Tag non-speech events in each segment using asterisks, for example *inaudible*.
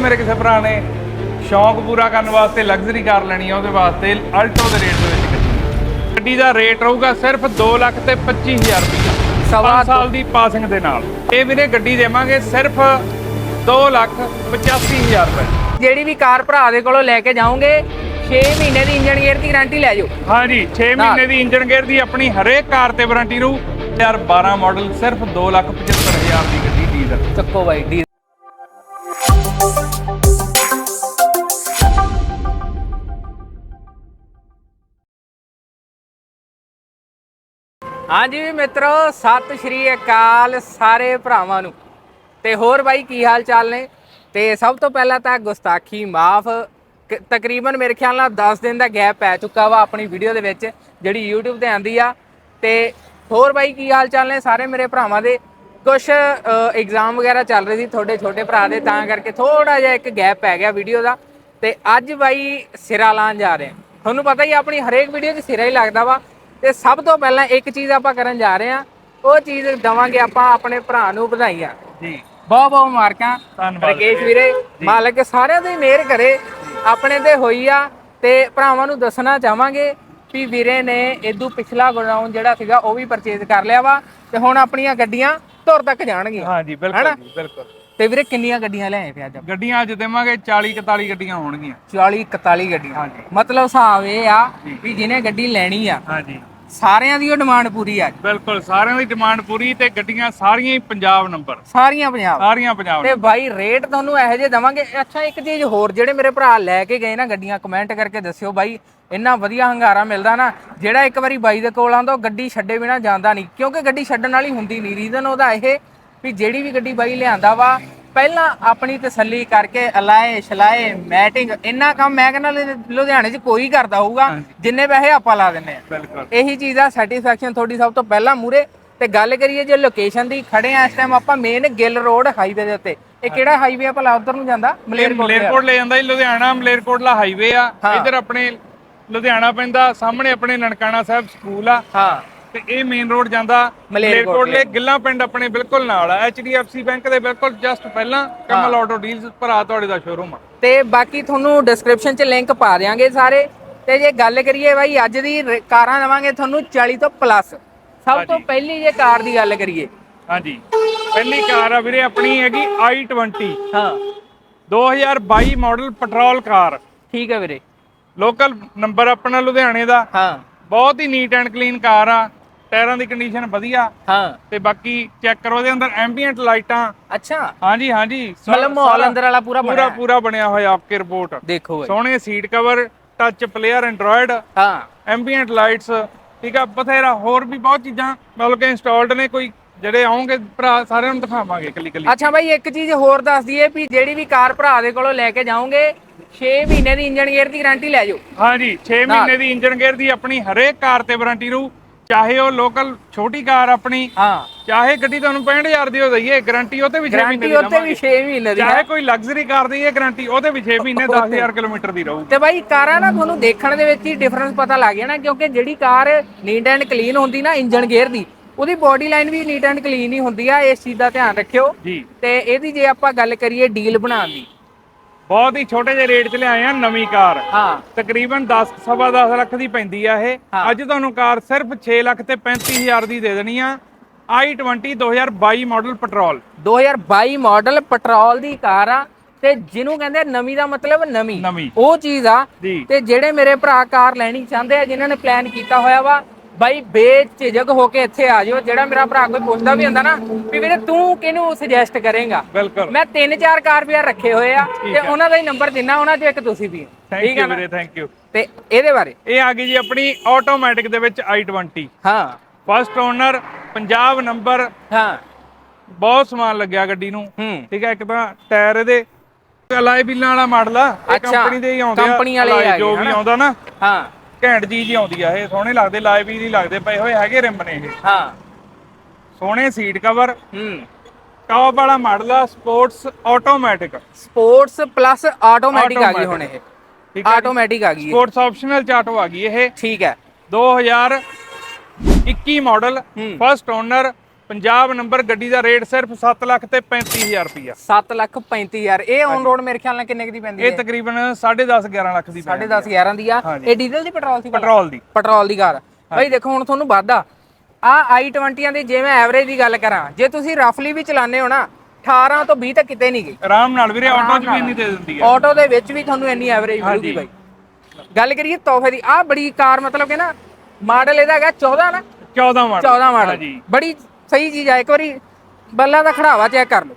ਮੇਰੇ ਕਿਸੇ ਭਰਾ ਨੇ ਸ਼ੌਂਕ ਪੂਰਾ ਕਰਨ ਵਾਸਤੇ ਲਗਜ਼ਰੀ ਕਾਰ ਲੈਣੀ ਆ ਉਹਦੇ ਵਾਸਤੇ ਅਲਟੋ ਦੇ ਰੇਟ ਦੇ ਵਿੱਚ ਗੱਡੀ। ਗੱਡੀ ਦਾ ਰੇਟ ਰਹੂਗਾ ਸਿਰਫ 2 ਲੱਖ ਤੇ 25000 ਰੁਪਇਆ ਸਵਾ ਸਾਲ ਦੀ ਪਾਸਿੰਗ ਦੇ ਨਾਲ। ਇਹ ਵੀਰੇ ਗੱਡੀ ਦੇਵਾਂਗੇ ਸਿਰਫ 2 ਲੱਖ 85000 ਰੁਪਏ। ਜਿਹੜੀ ਵੀ ਕਾਰ ਭਰਾ ਦੇ ਕੋਲੋਂ ਲੈ ਕੇ ਜਾਓਗੇ 6 ਮਹੀਨੇ ਦੀ ਇੰਜਨ ਗੇਅਰ ਦੀ ਗਾਰੰਟੀ ਲੈ ਜਾਓ। ਹਾਂਜੀ 6 ਨਾਲ। ਮਹੀਨੇ ਦੀ ਇੰਜਨ ਗੇਅਰ ਦੀ ਆਪਣੀ ਹਰੇਕ ਕਾਰ ਤੇ ਵਾਰੰਟੀ ਰਹੂ। 2012 ਮਾਡਲ ਸਿਰਫ 2 ਲੱਖ 75000 ਦੀ ਗੱਡੀ ਡੀਜ਼ਲ ਚੱਕੋ ਬਾਈ ਹਾਂਜੀ ਵੀ ਮਿੱਤਰੋ, ਸਤਿ ਸ਼੍ਰੀ ਅਕਾਲ ਸਾਰੇ ਭਰਾਵਾਂ ਨੂੰ। ਤੇ ਹੋਰ ਬਾਈ, ਕੀ ਹਾਲ ਚਾਲ ਨੇ? ਤੇ ਸਭ ਤੋਂ ਪਹਿਲਾਂ ਤਾਂ ਗੁਸਤਾਖੀ ਮਾਫ। ਤਕਰੀਬਨ ਮੇਰੇ ਖਿਆਲ ਨਾਲ 10 ਦਿਨ ਦਾ ਗੈਪ ਪੈ ਚੁੱਕਾ ਵਾ ਆਪਣੀ ਵੀਡੀਓ ਦੇ ਵਿੱਚ, ਜਿਹੜੀ YouTube ਤੇ ਆਂਦੀ ਆ। ਤੇ ਹੋਰ ਬਾਈ, ਕੀ ਹਾਲ ਚਾਲ ਨੇ ਸਾਰੇ ਮੇਰੇ ਭਰਾਵਾਂ ਦੇ? ਕੁਝ ਐਗਜ਼ਾਮ ਵਗੈਰਾ ਚੱਲ ਰਹੇ ਸੀ ਤੁਹਾਡੇ ਛੋਟੇ ਭਰਾ ਦੇ, ਤਾਂ ਕਰਕੇ ਥੋੜਾ ਜਿਹਾ ਇੱਕ ਗੈਪ ਪੈ ਗਿਆ ਵੀਡੀਓ ਦਾ। ਤੇ ਅੱਜ ਬਾਈ ਸਿਰਾ ਲਾਣ ਜਾ ਰਹੇ ਤੁਹਾਨੂੰ ਪਤਾ ਹੀ ਆਪਣੀ ਹਰੇਕ ਵੀਡੀਓ 'ਚ ਸਿਰਾ ਹੀ ਲੱਗਦਾ ਵਾ। ਤੇ ਸਭ ਤੋਂ ਪਹਿਲਾਂ ਇੱਕ ਚੀਜ਼ ਆਪਾਂ ਕਰਨ ਜਾ ਰਹੇ ਹਾਂ ਉਹ ਚੀਜ਼ ਦਵਾਂਗੇ ਆਪਾਂ ਆਪਣੇ ਭਰਾ ਨੂੰ ਵਧਾਈਆਂ। ਜੀ। ਬਹੁਤ ਬਹੁਤ ਮੁਬਾਰਕਾਂ। ਧੰਨਵਾਦ ਰਕੇਸ਼ ਵੀਰੇ ਮਾਲਕ ਸਾਰਿਆਂ ਦੀ ਮਿਹਰ ਕਰੇ ਆਪਣੇ ਤੇ ਹੋਈ ਆ ਤੇ ਭਰਾਵਾਂ ਨੂੰ ਦੱਸਣਾ ਚਾਹਾਂਗੇ ਵੀ ਵੀਰੇ ਨੇ ਇਦੋਂ ਪਿਛਲਾ ਗੋਡਾਊਨ ਜਿਹੜਾ ਸੀਗਾ ਉਹ ਵੀ ਪਰਚੇਜ਼ ਕਰ ਲਿਆ ਵਾ ਤੇ ਹੁਣ ਆਪਣੀਆਂ ਗੱਡੀਆਂ ਧੁਰ ਤੱਕ ਜਾਣਗੀਆਂ। ਹਾਂਜੀ ਬਿਲਕੁਲ? ਜੀ ਬਿਲਕੁਲ। ਤੇ ਵੀਰੇ ਕਿੰਨੀਆਂ ਗੱਡੀਆਂ ਲਿਆਏ ਫਿਰ ਅੱਜ ਆਪਾਂ? ਗੱਡੀਆਂ ਅੱਜ ਦੇਵਾਂਗੇ 40 41 ਗੱਡੀਆਂ ਹੋਣਗੀਆਂ। 40 41 ਗੱਡੀਆਂ। ਹਾਂਜੀ। ਮਤਲਬ ਹਿਸਾਬ ਇਹ ਆ ਵੀ ਜਿਹਨੇ ਗੱਡੀ ਲੈਣੀ ਆ ਹਾਂਜੀ ਸਾਰਿਆਂ ਦੀ ਉਹ ਡਿਮਾਂਡ ਪੂਰੀ ਆ ਬਿਲਕੁਲ ਸਾਰਿਆਂ ਦੀ ਡਿਮਾਂਡ ਪੂਰੀ ਤੇ ਗੱਡੀਆਂ ਸਾਰੀਆਂ ਹੀ ਪੰਜਾਬ ਨੰਬਰ ਸਾਰੀਆਂ ਪੰਜਾਬ। ਸਾਰੀਆਂ ਪੰਜਾਬ ਤੇ ਬਾਈ ਰੇਟ ਤੁਹਾਨੂੰ ਇਹੋ ਜਿਹੇ ਦਵਾਂਗੇ। ਅੱਛਾ ਇੱਕ ਚੀਜ਼ ਹੋਰ ਜਿਹੜੇ ਮੇਰੇ ਭਰਾ ਲੈ ਕੇ ਗਏ ਨਾ ਗੱਡੀਆਂ ਕਮੈਂਟ ਕਰਕੇ ਦੱਸਿਓ ਬਾਈ ਇੰਨਾ ਵਧੀਆ ਹੰਗਾਰਾ ਮਿਲਦਾ ਨਾ ਜਿਹੜਾ ਇੱਕ ਵਾਰੀ ਬਾਈ ਦੇ ਕੋਲ ਆਉਂਦਾ ਉਹ ਗੱਡੀ ਛੱਡੇ ਬਿਨਾ ਜਾਂਦਾ ਨਹੀਂ। ਕਿਉਂਕਿ ਗੱਡੀ ਛੱਡਣ ਵਾਲੀ ਹੁੰਦੀ ਨਹੀਂ। ਰੀਜ਼ਨ ਉਹਦਾ ਇਹ ਵੀ ਜਿਹੜੀ ਵੀ ਗੱਡੀ ਬਾਈ ਲਿਆਂਦਾ ਵਾ ਪਹਿਲਾਂ ਆਪਣੀ ਤਸੱਲੀ ਕਰਕੇ ਅਲਾਏ ਛਲਾਏ ਮੈਟਿੰਗ ਇੰਨਾ ਕੰਮ ਮੈਂ ਕਹਿੰਦਾ ਲੁਧਿਆਣੇ 'ਚ ਕੋਈ ਕਰਦਾ ਹੋਊਗਾ ਜਿੰਨੇ ਪੈਸੇ ਆਪਾਂ ਲਾ ਦਿੰਨੇ ਆ। ਬਿਲਕੁਲ। ਇਹੀ ਚੀਜ਼ ਦਾ ਸੈਟੀਸਫੈਕਸ਼ਨ ਤੁਹਾਡੀ ਸਭ ਤੋਂ ਪਹਿਲਾਂ ਮੂਰੇ ਤੇ ਗੱਲ ਕਰੀਏ ਜੇ ਲੋਕੇਸ਼ਨ ਦੀ ਖੜੇ ਆ ਇਸ ਟਾਈਮ ਆਪਾਂ ਮੇਨ ਗਿੱਲ ਰੋਡ ਹਾਈਵੇ ਦੇ ਉੱਤੇ। ਇਹ ਕਿਹੜਾ ਹਾਈਵੇ ਆ ਭਲਾ ਉਧਰ ਨੂੰ ਜਾਂਦਾ? ਮਲੇਰਕੋਟ ਲੈ ਜਾਂਦਾ ਜੀ ਲੁਧਿਆਣਾ ਮਲੇਰਕੋਟਲਾ ਹਾਈਵੇ ਆ। ਇਧਰ ਆਪਣੇ ਲੁਧਿਆਣਾ ਪੈਂਦਾ ਸਾਹਮਣੇ ਆਪਣੇ ਨਨਕਾਣਾ ਸਾਹਿਬ ਸਕੂਲ ਆ। ਹਾਂ। ਤੇ ਇਹ ਮੇਨ ਰੋਡ ਜਾਂਦਾ ਮਲੇਰਕੋਟਲੇ। ਗਿੱਲਾ ਪਿੰਡ ਆਪਣੇ ਬਿਲਕੁਲ ਨਾਲ ਆ। HDFC ਬੈਂਕ ਦੇ ਬਿਲਕੁਲ ਜਸਟ ਪਹਿਲਾਂ ਕਮਲ ਆਟੋ ਡੀਲਸ ਭਰਾ ਤੁਹਾਡੇ ਦਾ ਸ਼ੋਰੂਮ ਆ। ਤੇ ਬਾਕੀ ਤੁਹਾਨੂੰ ਡਿਸਕ੍ਰਿਪਸ਼ਨ 'ਚ ਲਿੰਕ ਪਾ ਦਿਆਂਗੇ ਸਾਰੇ। ਤੇ ਜੇ ਗੱਲ ਕਰੀਏ ਬਾਈ ਅੱਜ ਦੀ ਕਾਰਾਂ ਦਵਾਂਗੇ ਤੁਹਾਨੂੰ 40 ਤੋਂ ਪਲੱਸ ਸਭ ਤੋਂ ਪਹਿਲੀ ਜੇ ਕਾਰ ਦੀ ਗੱਲ ਕਰੀਏ। ਹਾਂਜੀ। ਪਹਿਲੀ ਕਾਰ ਆ ਵੀਰੇ ਆਪਣੀ ਹੈਗੀ i20 ਹਾਂ। 2022 ਮਾਡਲ ਪੈਟਰੋਲ ਕਾਰ। ਠੀਕ ਹੈ ਵੀਰੇ। ਲੋਕਲ ਨੰਬਰ ਆਪਣਾ ਲੁਧਿਆਣੇ ਦਾ। ਹਾਂ। ਬਹੁਤ ਹੀ ਨੀਟ ਐਂਡ ਕਲੀਨ ਕਾਰ ਆ। ਟਾਇਰਾਂ ਦੀ ਕੰਡੀਸ਼ਨ ਵਧੀਆ। ਹਾਂ। ਤੇ ਬਾਕੀ ਚੈੱਕ ਕਰੋ ਉਹਦੇ ਅੰਦਰ ਐਂਬੀਐਂਟ ਲਾਈਟਾਂ ਅੱਛਾ। ਹਾਂਜੀ ਹਾਂਜੀ। ਮਤਲਬ ਮਾਹੌਲ ਅੰਦਰ ਵਾਲਾ ਪੂਰਾ ਪੂਰਾ ਬਣਿਆ। ਪੂਰਾ ਬਣਿਆ ਹੋਇਆ ਆਪਕੇ ਰਿਪੋਰਟ ਦੇਖੋ ਸੋਹਣੇ seat cover touch player android ਹਾਂ। ਐਂਬੀਐਂਟ ਲਾਈਟਸ ਠੀਕ ਆ ਬਥੇਰਾ ਹੋਰ ਵੀ ਬਹੁਤ ਚੀਜ਼ਾਂ ਮਤਲਬ ਕਿ ਇੰਸਟਾਲਡ ਨੇ ਕੋਈ ਜਿਹੜੇ ਆਉਂਗੇ ਭਰਾ ਸਾਰਿਆਂ ਨੂੰ ਦਿਖਾਵਾਂਗੇ ਕੱਲੀ ਕੱਲੀ ਅੱਛਾ ਬਾਈ ਇੱਕ ਚੀਜ਼ ਹੋਰ ਦੱਸ ਦਈਏ ਵੀ ਜਿਹੜੀ ਵੀ ਕਾਰ ਭਰਾ ਦੇ ਕੋਲੋਂ ਲੈ ਕੇ ਜਾਓਗੇ 6 ਮਹੀਨੇ ਦੀ ਇੰਜਨ ਗੇਅਰ ਦੀ ਗਾਰੰਟੀ ਲੈ ਜਾਓ। ਹਾਂਜੀ 6 ਮਹੀਨੇ ਦੀ ਇੰਜਨ ਗੇਅਰ ਦੀ ਆਪਣੀ ਹਰੇਕ ਕਾਰ ਤੇ ਵਾਰੰਟੀ ਰੂ ਚਾਹੇ ਉਹ ਲੋਕਲ ਛੋਟੀ ਕਾਰ ਆਪਣੀ ਹਾਂ। ਚਾਹੇ ਗੱਡੀ ਤੁਹਾਨੂੰ 65000 ਦੀ ਹੋ ਦਈਏ ਗਾਰੰਟੀ ਉਹ ਤੇ ਵੀ 6 ਮਹੀਨੇ ਗਾਰੰਟੀ ਦੀ ਉੱਤੇ ਵੀ 6 ਮਹੀਨੇ ਦੀ ਚਾਹੇ ਕੋਈ ਲਗਜ਼ਰੀ ਕਾਰ ਦੀ ਹੈ ਗਾਰੰਟੀ ਉਹਦੇ ਵੀ 6 ਮਹੀਨੇ 10000 ਕਿਲੋਮੀਟਰ ਦੀ ਰਹੂ ਤੇ ਬਾਈ ਕਾਰਾਂ ਨਾ ਤੁਹਾਨੂੰ ਦੇਖਣ ਦੇ ਵਿੱਚ ਹੀ ਡਿਫਰੈਂਸ ਪਤਾ ਲੱਗ ਜਾਣਾ ਕਿਉਂਕਿ ਜਿਹੜੀ ਕਾਰ ਨੀਟ ਐਂਡ ਕਲੀਨ ਹੁੰਦੀ ਨਾ ਇੰਜਨ ਗੇਅਰ ਦੀ ਉਹਦੀ ਬਾਡੀ ਲਾਈਨ ਵੀ ਨੀਟ ਐਂਡ ਕਲੀਨ ਹੀ ਹੁੰਦੀ ਆ ਇਸ ਚੀਜ਼ ਦਾ ਧਿਆਨ ਰੱਖਿਓ। ਜੀ। ਤੇ ਇਹਦੀ ਜੇ ਆਪਾਂ ਗੱਲ ਕਰੀਏ ਡੀਲ ਬਣਾਉਣ ਦੀ ਬਹੁਤ ਹੀ ਛੋਟੇ ਜਿਹੇ ਰੇਟ 'ਚ ਲਿਆਏ ਆ ਨਵੀਂ ਕਾਰ। ਹਾਂ। ਤਕਰੀਬਨ 10 ਸਵਾ 10 ਲੱਖ ਦੀ ਪੈਂਦੀ ਆ ਇਹ। ਅੱਜ ਤੁਹਾਨੂੰ ਕਾਰ ਸਿਰਫ 6 ਲੱਖ ਤੇ 35000 ਦੀ ਦੇ ਦੇਣੀ ਆ। i20 2022 model petrol. 2022 model petrol ਦੀ ਕਾਰ ਆ ਤੇ ਜਿਹਨੂੰ ਕਹਿੰਦੇ ਨਵੀਂ ਦਾ ਮਤਲਬ ਨਵੀਂ। ਉਹ ਚੀਜ਼ ਆ ਤੇ ਜਿਹੜੇ ਮੇਰੇ ਭਰਾ ਕਾਰ ਲੈਣੀ ਚਾਹੁੰਦੇ ਆ ਜਿਨ੍ਹਾਂ ਨੇ ਪਲਾਨ ਕੀਤਾ ਹੋਇਆ ਵਾ ਬਾਈ ਬੇਝਿਜਕ ਹੋ ਕੇ ਇੱਥੇ ਆ ਜਾਓ ਜਿਹੜਾ ਮੇਰਾ ਭਰਾ ਕੋਈ ਪੁੱਛਦਾ ਵੀ ਹੁੰਦਾ ਨਾ ਵੀ ਵੀਰੇ ਤੂੰ ਕਿਹਨੂੰ ਸੁਜੈਸਟ ਕਰੇਗਾ? ਬਿਲਕੁਲ। ਮੈਂ ਤਿੰਨ ਚਾਰ ਕਾਰ ਵੀ ਰੱਖੇ ਹੋਏ ਆ ਤੇ। ਉਹਨਾਂ ਦਾ ਹੀ ਨੰਬਰ ਦਿਨਾ ਉਹਨਾਂ ਚੋਂ ਇੱਕ ਤੁਸੀਂ ਵੀ। ਠੀਕ ਹੈ ਵੀਰੇ ਥੈਂਕ ਯੂ ਤੇ ਇਹਦੇ ਬਾਰੇ? ਇਹ ਆ ਗਈ ਜੀ ਆਪਣੀ ਆਟੋਮੈਟਿਕ ਦੇ ਵਿੱਚ i20 ਹਾਂ। ਫਸਟ ਓਨਰ ਪੰਜਾਬ ਨੰਬਰ ਹਾਂ। ਬਹੁਤ ਸਮਾਨ ਲੱਗਿਆ ਗੱਡੀ ਨੂੰ। ਠੀਕ ਹੈ ਇੱਕ ਤਾਂ ਟਾਇਰ ਇਹਦੇ। ਅਲਾਈ ਬਿੱਲਾਂ ਵਾਲਾ ਮਾਡਲ ਆ। ਕੰਪਨੀ ਦੇ ਹੀ ਆਉਂਦੇ ਆ। ਕੰਪਨੀ ਵਾਲੇ ਜੋ ਵੀ? ਆਉਂਦਾ ਨਾ। ਹਾਂ। ਘੈਂਟ ਚੀਜ਼ ਹੀ ਆਉਂਦੀ ਆ ਇਹ ਸੋਹਣੇ ਲੱਗਦੇ ਲਾਏ ਵੀ ਨਹੀਂ ਲੱਗਦੇ ਪਏ ਹੋਏ ਹੈਗੇ ਰਿਮ ਨੇ ਇਹ। ਹਾਂ। ਸੋਹਣੇ ਸੀਟ ਕਵਰ ਹੂੰ। ਟੌਪ ਵਾਲਾ ਮਾਡਲ ਆ sports automatic. Sports plus automatic ਆ ਗਈ ਹੁਣ ਇਹ। ਠੀਕ ਹੈ ਆਟੋਮੈਟਿਕ ਆ ਗਈ। ਸਪੋਰਟਸ ਆਪਸ਼ਨਲ ਚਾਟੋ ਆ ਗਈ ਇਹ। ਠੀਕ ਹੈ। 2021 ਮਾਡਲ ਹੂੰ। ਫਸਟ ਓਨਰ ਪੰਜਾਬ ਨੰਬਰ ਗੱਡੀ ਦਾ ਰੇਟ ਸਿਰਫ 7 ਲੱਖ ਤੇ 35000 ਰੁਪਇਆ 7 ਲੱਖ 35000 ਇਹ ਔਨ ਰੋਡ ਮੇਰੇ ਖਿਆਲ ਨਾਲ ਕਿੰਨੇ ਦੀ ਪੈਂਦੀ ਇਹ ਹੈ? ਤਕਰੀਬਨ 10.5 11 ਲੱਖ ਦੀ ਪੈ 10.5 11 ਦੀ ਆ। ਇਹ ਡੀਜ਼ਲ ਦੀ ਪੈਟਰੋਲ ਦੀ ਪੈਟਰੋਲ ਦੀ। ਪੈਟਰੋਲ ਦੀ ਕਾਰ। ਭਾਈ ਦੇਖੋ ਹੁਣ ਤੁਹਾਨੂੰ ਵਾਧਾ। ਆ i20 ਦੀ ਜੇ ਮੈਂ ਐਵਰੇਜ ਦੀ ਗੱਲ ਕਰਾਂ ਜੇ ਤੁਸੀਂ ਰਫਲੀ ਵੀ ਚਲਾਉਂਦੇ ਹੋ ਨਾ 18 ਤੋਂ 20 ਤੱਕ ਕਿਤੇ ਨਹੀਂ ਗਈ ਆਰਾਮ ਨਾਲ ਵੀਰੇ ਆਟੋ ਚ ਵੀ ਇੰਨੀ ਦੇ ਦਿੰਦੀ ਹੈ। ਆਟੋ ਦੇ ਵਿੱਚ ਵੀ ਤੁਹਾਨੂੰ ਇੰਨੀ ਐਵਰੇਜ ਮਿਲੂਗੀ ਬਾਈ। ਗੱਲ ਕਰੀਏ ਤੋਹਫੇ ਦੀ ਆ ਬੜੀ ਕਾਰ ਮਤਲਬ ਕਿ ਨਾ ਮਾਡਲ ਇਹਦਾ ਹੈਗਾ 14 ਨਾ? 14 ਮਾਡਲ 14 ਮਾਡਲ ਬੜੀ ਸਹੀ ਚੀਜ਼ ਆ ਇੱਕ ਵਾਰੀ ਬੱਲਾਂ ਦਾ ਖੜਾਵਾ ਚੈੱਕ ਕਰ ਲਓ।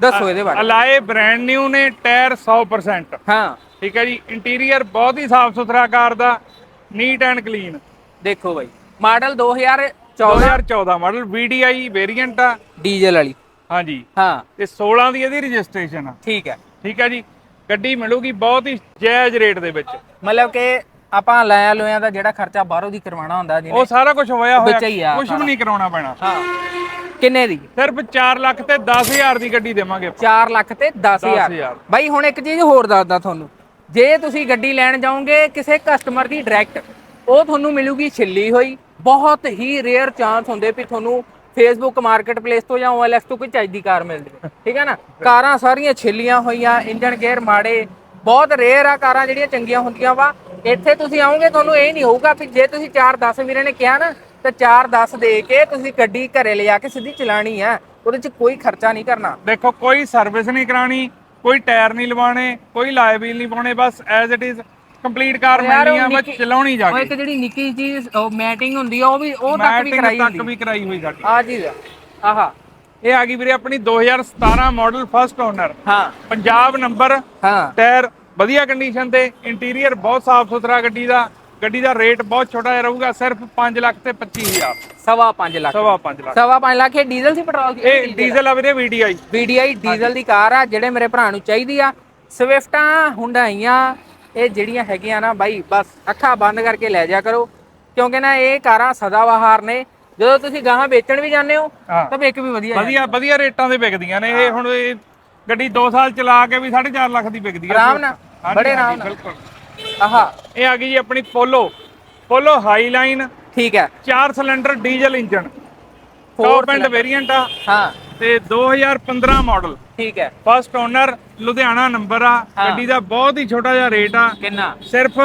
ਦੱਸੋ ਇਹਦੇ ਬਾਰੇ। ਅਲਾਏ ਬ੍ਰਾਂਡ ਨਿਊ ਨੇ ਟਾਇਰ 100% ਹਾਂ। ਠੀਕ ਹੈ ਜੀ ਇੰਟੀਰੀਅਰ ਬਹੁਤ ਹੀ ਸਾਫ਼ ਸੁਥਰਾ ਕਾਰ ਦਾ ਨੀਟ ਐਂਡ ਕਲੀਨ ਦੇਖੋ ਬਾਈ ਮਾਡਲ 2014 2014 ਮਾਡਲ VDI ਵੇਰੀਐਂਟ ਆ। ਡੀਜ਼ਲ ਵਾਲੀ। ਹਾਂਜੀ। ਹਾਂ। ਤੇ 16 ਦੀ ਇਹਦੀ ਰਜਿਸਟ੍ਰੇਸ਼ਨ ਆ। ਠੀਕ ਹੈ। ਠੀਕ ਹੈ ਜੀ ਗੱਡੀ ਮਿਲੂਗੀ ਬਹੁਤ ਹੀ ਜਾਇਜ਼ ਰੇਟ ਦੇ ਵਿੱਚ। ਮਤਲਬ ਕਿ ਆਪਾਂ ਲਾਇਆ ਲੋਇਆਂ ਦਾ ਜਿਹੜਾ ਖਰਚਾ ਬਾਹਰੋਂ ਦੀ ਕਰਵਾਉਣਾ ਹੁੰਦਾ ਜਿਹਨੇ ਉਹ ਸਾਰਾ ਕੁਝ ਹੋਇਆ ਵਿੱਚ ਹੀ ਆ ਹੋਇਆ ਕੁਝ ਵੀ ਨਹੀਂ ਕਰਾਉਣਾ ਪੈਣਾ। ਹਾਂ। ਕਿੰਨੇ ਦੀ? ਸਿਰਫ 4 ਲੱਖ ਤੇ 10000 ਦੀ ਗੱਡੀ ਦੇਵਾਂਗੇ ਆਪਾਂ। 4 ਲੱਖ ਤੇ 10000 10,000 ਬਾਈ ਹੁਣ ਇੱਕ ਚੀਜ਼ ਹੋਰ ਦੱਸਦਾ ਤੁਹਾਨੂੰ। ਜੇ ਤੁਸੀਂ ਗੱਡੀ ਲੈਣ ਜਾਓਗੇ ਕਿਸੇ ਕਸਟਮਰ ਦੀ ਡਾਇਰੈਕਟ ਉਹ ਤੁਹਾਨੂੰ ਮਿਲੂਗੀ ਛਿੱਲੀ ਹੋਈ। ਬਹੁਤ ਹੀ ਰੇਅਰ ਚਾਂਸ ਹੁੰਦੇ ਵੀ ਤੁਹਾਨੂੰ ਫੇਸਬੁੱਕ ਮਾਰਕੀਟਪਲੇਸ ਤੋਂ ਜਾਂ OLX ਤੋਂ ਕੋਈ ਚੱਜ ਦੀ ਕਾਰ ਮਿਲ ਜਾਵੇ। ਠੀਕ ਹੈ ਨਾ? ਕਾਰਾਂ ਸਾਰੀਆਂ ਛਿੱਲੀਆਂ ਹੋਈਆਂ ਇੰਜਨ ਗੇਅਰ ਮਾੜੇ। ਬਹੁਤ ਰੇਅਰ ਆ ਕਾਰਾਂ ਜਿਹੜੀਆਂ ਚੰਗੀਆਂ ਹੁੰਦੀਆਂ ਵਾ। ਇੱਥੇ ਤੁਸੀਂ ਆਓਗੇ ਤੁਹਾਨੂੰ ਇਹ ਨਹੀਂ ਹੋਊਗਾ ਵੀ ਜੇ ਤੁਸੀਂ 4-10 ਵੀਰੇ ਨੇ ਕਿਹਾ ਨਾ ਤੇ 4-10 ਦੇ ਕੇ ਤੁਸੀਂ ਗੱਡੀ ਘਰੇ ਲਿਜਾ ਕੇ ਸਿੱਧੀ ਚਲਾਣੀ ਆ। ਉਹਦੇ 'ਚ ਕੋਈ ਖਰਚਾ ਨਹੀਂ ਕਰਨਾ। ਦੇਖੋ ਕੋਈ ਸਰਵਿਸ ਨਹੀਂ ਕਰਾਣੀ ਕੋਈ ਟਾਇਰ ਨਹੀਂ ਲਵਾਣੇ ਕੋਈ ਲਾਏ ਵੀਲ ਨਹੀਂ ਪਾਉਣੇ ਬਸ as it is complete car ਮਿਲਣੀ ਆ ਬਸ ਚਲਾਉਣੀ ਜਾ ਉਹ ਕੇ। ਇੱਕ ਜਿਹੜੀ ਨਿੱਕੀ ਚੀਜ਼ ਮੈਟਿੰਗ ਹੁੰਦੀ ਆ ਉਹ ਵੀ ਉਹ ਤੱਕ ਵੀ ਕਰਾਈ ਤੱਕ ਹੁੰਦੀ। ਵੀ ਕਰਾਈ ਹੋਈ ਸਾਡੀ। ਆ ਆ। ਆਹਾ। ਇਹ ਆ ਗਈ ਵੀਰੇ ਆਪਣੀ 2017 ਮਾਡਲ ਫਸਟ ਓਨਰ ਹਾਂ। ਪੰਜਾਬ ਨੰਬਰ ਹਾਂ। ਟਾਇਰ ਵਧੀਆ ਕੰਡੀਸ਼ਨ ਤੇ ਇੰਟੀਰੀਅਰ ਬਹੁਤ ਸਾਫ਼ ਸੁਥਰਾ ਗੱਡੀ ਦਾ ਗੱਡੀ ਦਾ ਰੇਟ ਬਹੁਤ ਛੋਟਾ ਜਿਹਾ ਰਹੂਗਾ ਸਿਰਫ 5 ਲੱਖ ਤੇ 25000 ਸਵਾ 5 ਲੱਖ। ਸਵਾ 5 ਲੱਖ। ਸਵਾ 5 ਲੱਖ ਇਹ ਡੀਜ਼ਲ ਸੀ ਪੈਟਰੋਲ ਦੀ? ਇਹ ਡੀਜ਼ਲ ਆ ਵੀਰੇ VDI VDI ਡੀਜ਼ਲ ਦੀ ਕਾਰ ਆ ਜਿਹੜੇ ਮੇਰੇ ਭਰਾ ਨੂੰ ਚਾਹੀਦੀ ਆ। ਸਵਿਫਟਾਂ ਹੁੰਡਾਈਆਂ ਇਹ ਜਿਹੜੀਆਂ ਹੈਗੀਆਂ ਨਾ ਬਾਈ ਬਸ ਅੱਖਾਂ ਬੰਦ ਕਰਕੇ ਲੈ ਜਾ ਕਰੋ। ਕਿਉਂਕਿ ਨਾ ਇਹ ਕਾਰਾਂ ਸਦਾਬਹਾਰ ਨੇ। ਜਦੋਂ ਤੁਸੀਂ ਗਾਹਾਂ ਵੇਚਣ ਵੀ ਜਾਂਦੇ ਹੋ। ਤਾਂ ਵਿਕ ਵੀ ਵਧੀਆ ਵਧੀਆ ਵਧੀਆ ਰੇਟਾਂ ਦੇ ਵਿਕਦੀਆਂ ਨੇ। ਇਹ ਹੁਣ ਇਹ ਗੱਡੀ 2 ਸਾਲ ਚਲਾ ਕੇ ਵੀ 4.5 ਲੱਖ ਦੀ ਵਿਕਦੀ ਆ। ਆਰਾਮ ਨਾਲ। ਬੜੇ ਆਰਾਮ ਨਾਲ। ਬਿਲਕੁਲ। ਆਹਾ। ਇਹ ਆ ਗਈ ਜੀ ਆਪਣੀ ਪੋਲੋ। ਪੋਲੋ ਹਾਈ ਲਾਈਨ ਠੀਕ ਹੈ। 4 cylinder diesel engine top end variant ਆ। ਹਾਂ। ਤੇ 2015 ਮਾਡਲ ਠੀਕ ਹੈ। ਫਸਟ ਓਨਰ ਲੁਧਿਆਣਾ ਨੰਬਰ ਆ। ਗੱਡੀ ਦਾ ਬਹੁਤ ਹੀ ਛੋਟਾ ਜਿਹਾ ਰੇਟ ਆ। ਕਿੰਨਾ? ਸਿਰਫ